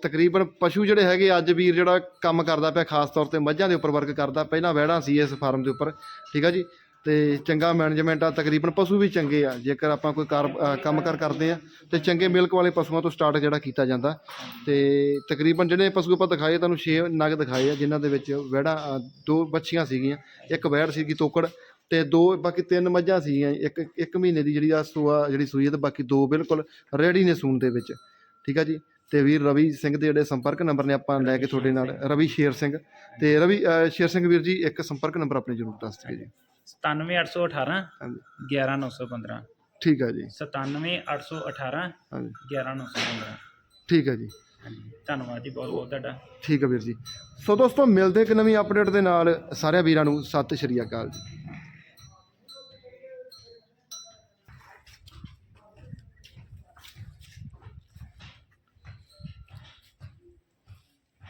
ਤਕਰੀਬਨ ਪਸ਼ੂ ਜਿਹੜੇ ਹੈਗੇ ਅੱਜ ਵੀਰ ਜਿਹੜਾ ਕੰਮ ਕਰਦਾ ਪਿਆ ਖਾਸ ਤੌਰ ਤੇ ਮੱਝਾਂ ਦੇ ਉੱਪਰ ਵਰਕ ਕਰਦਾ ਪਹਿਲਾਂ ਵਹਿੜਾਂ ਸੀ ਇਸ ਫਾਰਮ ਦੇ ਉੱਪਰ ਠੀਕ ਆ ਜੀ? ਤੇ ਚੰਗਾ ਮੈਨੇਜਮੈਂਟ ਆ ਤਕਰੀਬਨ ਪਸ਼ੂ ਵੀ ਚੰਗੇ ਆ ਜੇਕਰ ਆਪਾਂ ਕੋਈ ਕਾਰ ਅ, ਕੰਮ ਕਰ ਕਰਦੇ ਆ ਤੇ ਚੰਗੇ ਮਿਲਕ ਵਾਲੇ ਪਸ਼ੂਆਂ ਤੋਂ ਸਟਾਰਟ ਜਿਹੜਾ ਕੀਤਾ ਜਾਂਦਾ। ਤੇ ਤਕਰੀਬਨ ਜਿਹੜੇ ਪਸ਼ੂ ਆਪਾਂ ਦਿਖਾਏ ਤੁਹਾਨੂੰ 6 ਨਗ ਦਿਖਾਏ ਆ ਜਿਨ੍ਹਾਂ ਦੇ ਵਿੱਚ ਵਹਿੜਾਂ ਦੋ ਬੱਚੀਆਂ ਸੀਗੀਆਂ ਇੱਕ ਵਹਿੜ ਸੀਗੀ ਤੋਕੜ ਤੇ ਦੋ ਬਾਕੀ ਤਿੰਨ ਮੱਝਾਂ ਸੀਗੀਆਂ ਇੱਕ ਇੱਕ ਮਹੀਨੇ ਦੀ ਜਿਹੜੀ ਆ ਸੂਆ ਜਿਹੜੀ ਸੂਈ ਹੈ ਤੇ ਬਾਕੀ ਦੋ ਬਿਲਕੁਲ ਰੈਡੀ ਨੇ ਸੂਣ ਦੇ ਵਿੱਚ। ਠੀਕ ਆ ਜੀ? ਤੇ ਵੀਰ ਰਵੀ ਸਿੰਘ ਦੇ ਜਿਹੜੇ ਸੰਪਰਕ ਨੰਬਰ ਨੇ ਆਪਾਂ ਲੈ ਕੇ ਤੁਹਾਡੇ ਨਾਲ ਰਵੀ ਸ਼ੇਰ ਸਿੰਘ। ਤੇ ਰਵੀ ਸ਼ੇਰ ਸਿੰਘ ਵੀਰ ਜੀ ਇੱਕ ਸੰਪਰਕ ਨੰਬਰ ਆਪਣੀ ਜ਼ਰੂਰ ਦੱਸ ਦਿਓ ਜੀ। 97818 ਹਾਂਜੀ। 11915 ਠੀਕ ਆ ਜੀ। 97818 ਹਾਂਜੀ। 11915 ਠੀਕ ਆ ਜੀ। ਹਾਂਜੀ। ਧੰਨਵਾਦ ਜੀ ਬਹੁਤ ਬਹੁਤ ਤੁਹਾਡਾ। ਠੀਕ ਆ ਵੀਰ ਜੀ। ਸੋ ਦੋਸਤੋ ਮਿਲਦੇ ਇੱਕ ਨਵੀਂ ਅਪਡੇਟ ਦੇ ਨਾਲ। ਸਾਰਿਆਂ ਵੀਰਾਂ ਨੂੰ ਸਤਿ ਸ਼੍ਰੀ ਅਕਾਲ ਜੀ।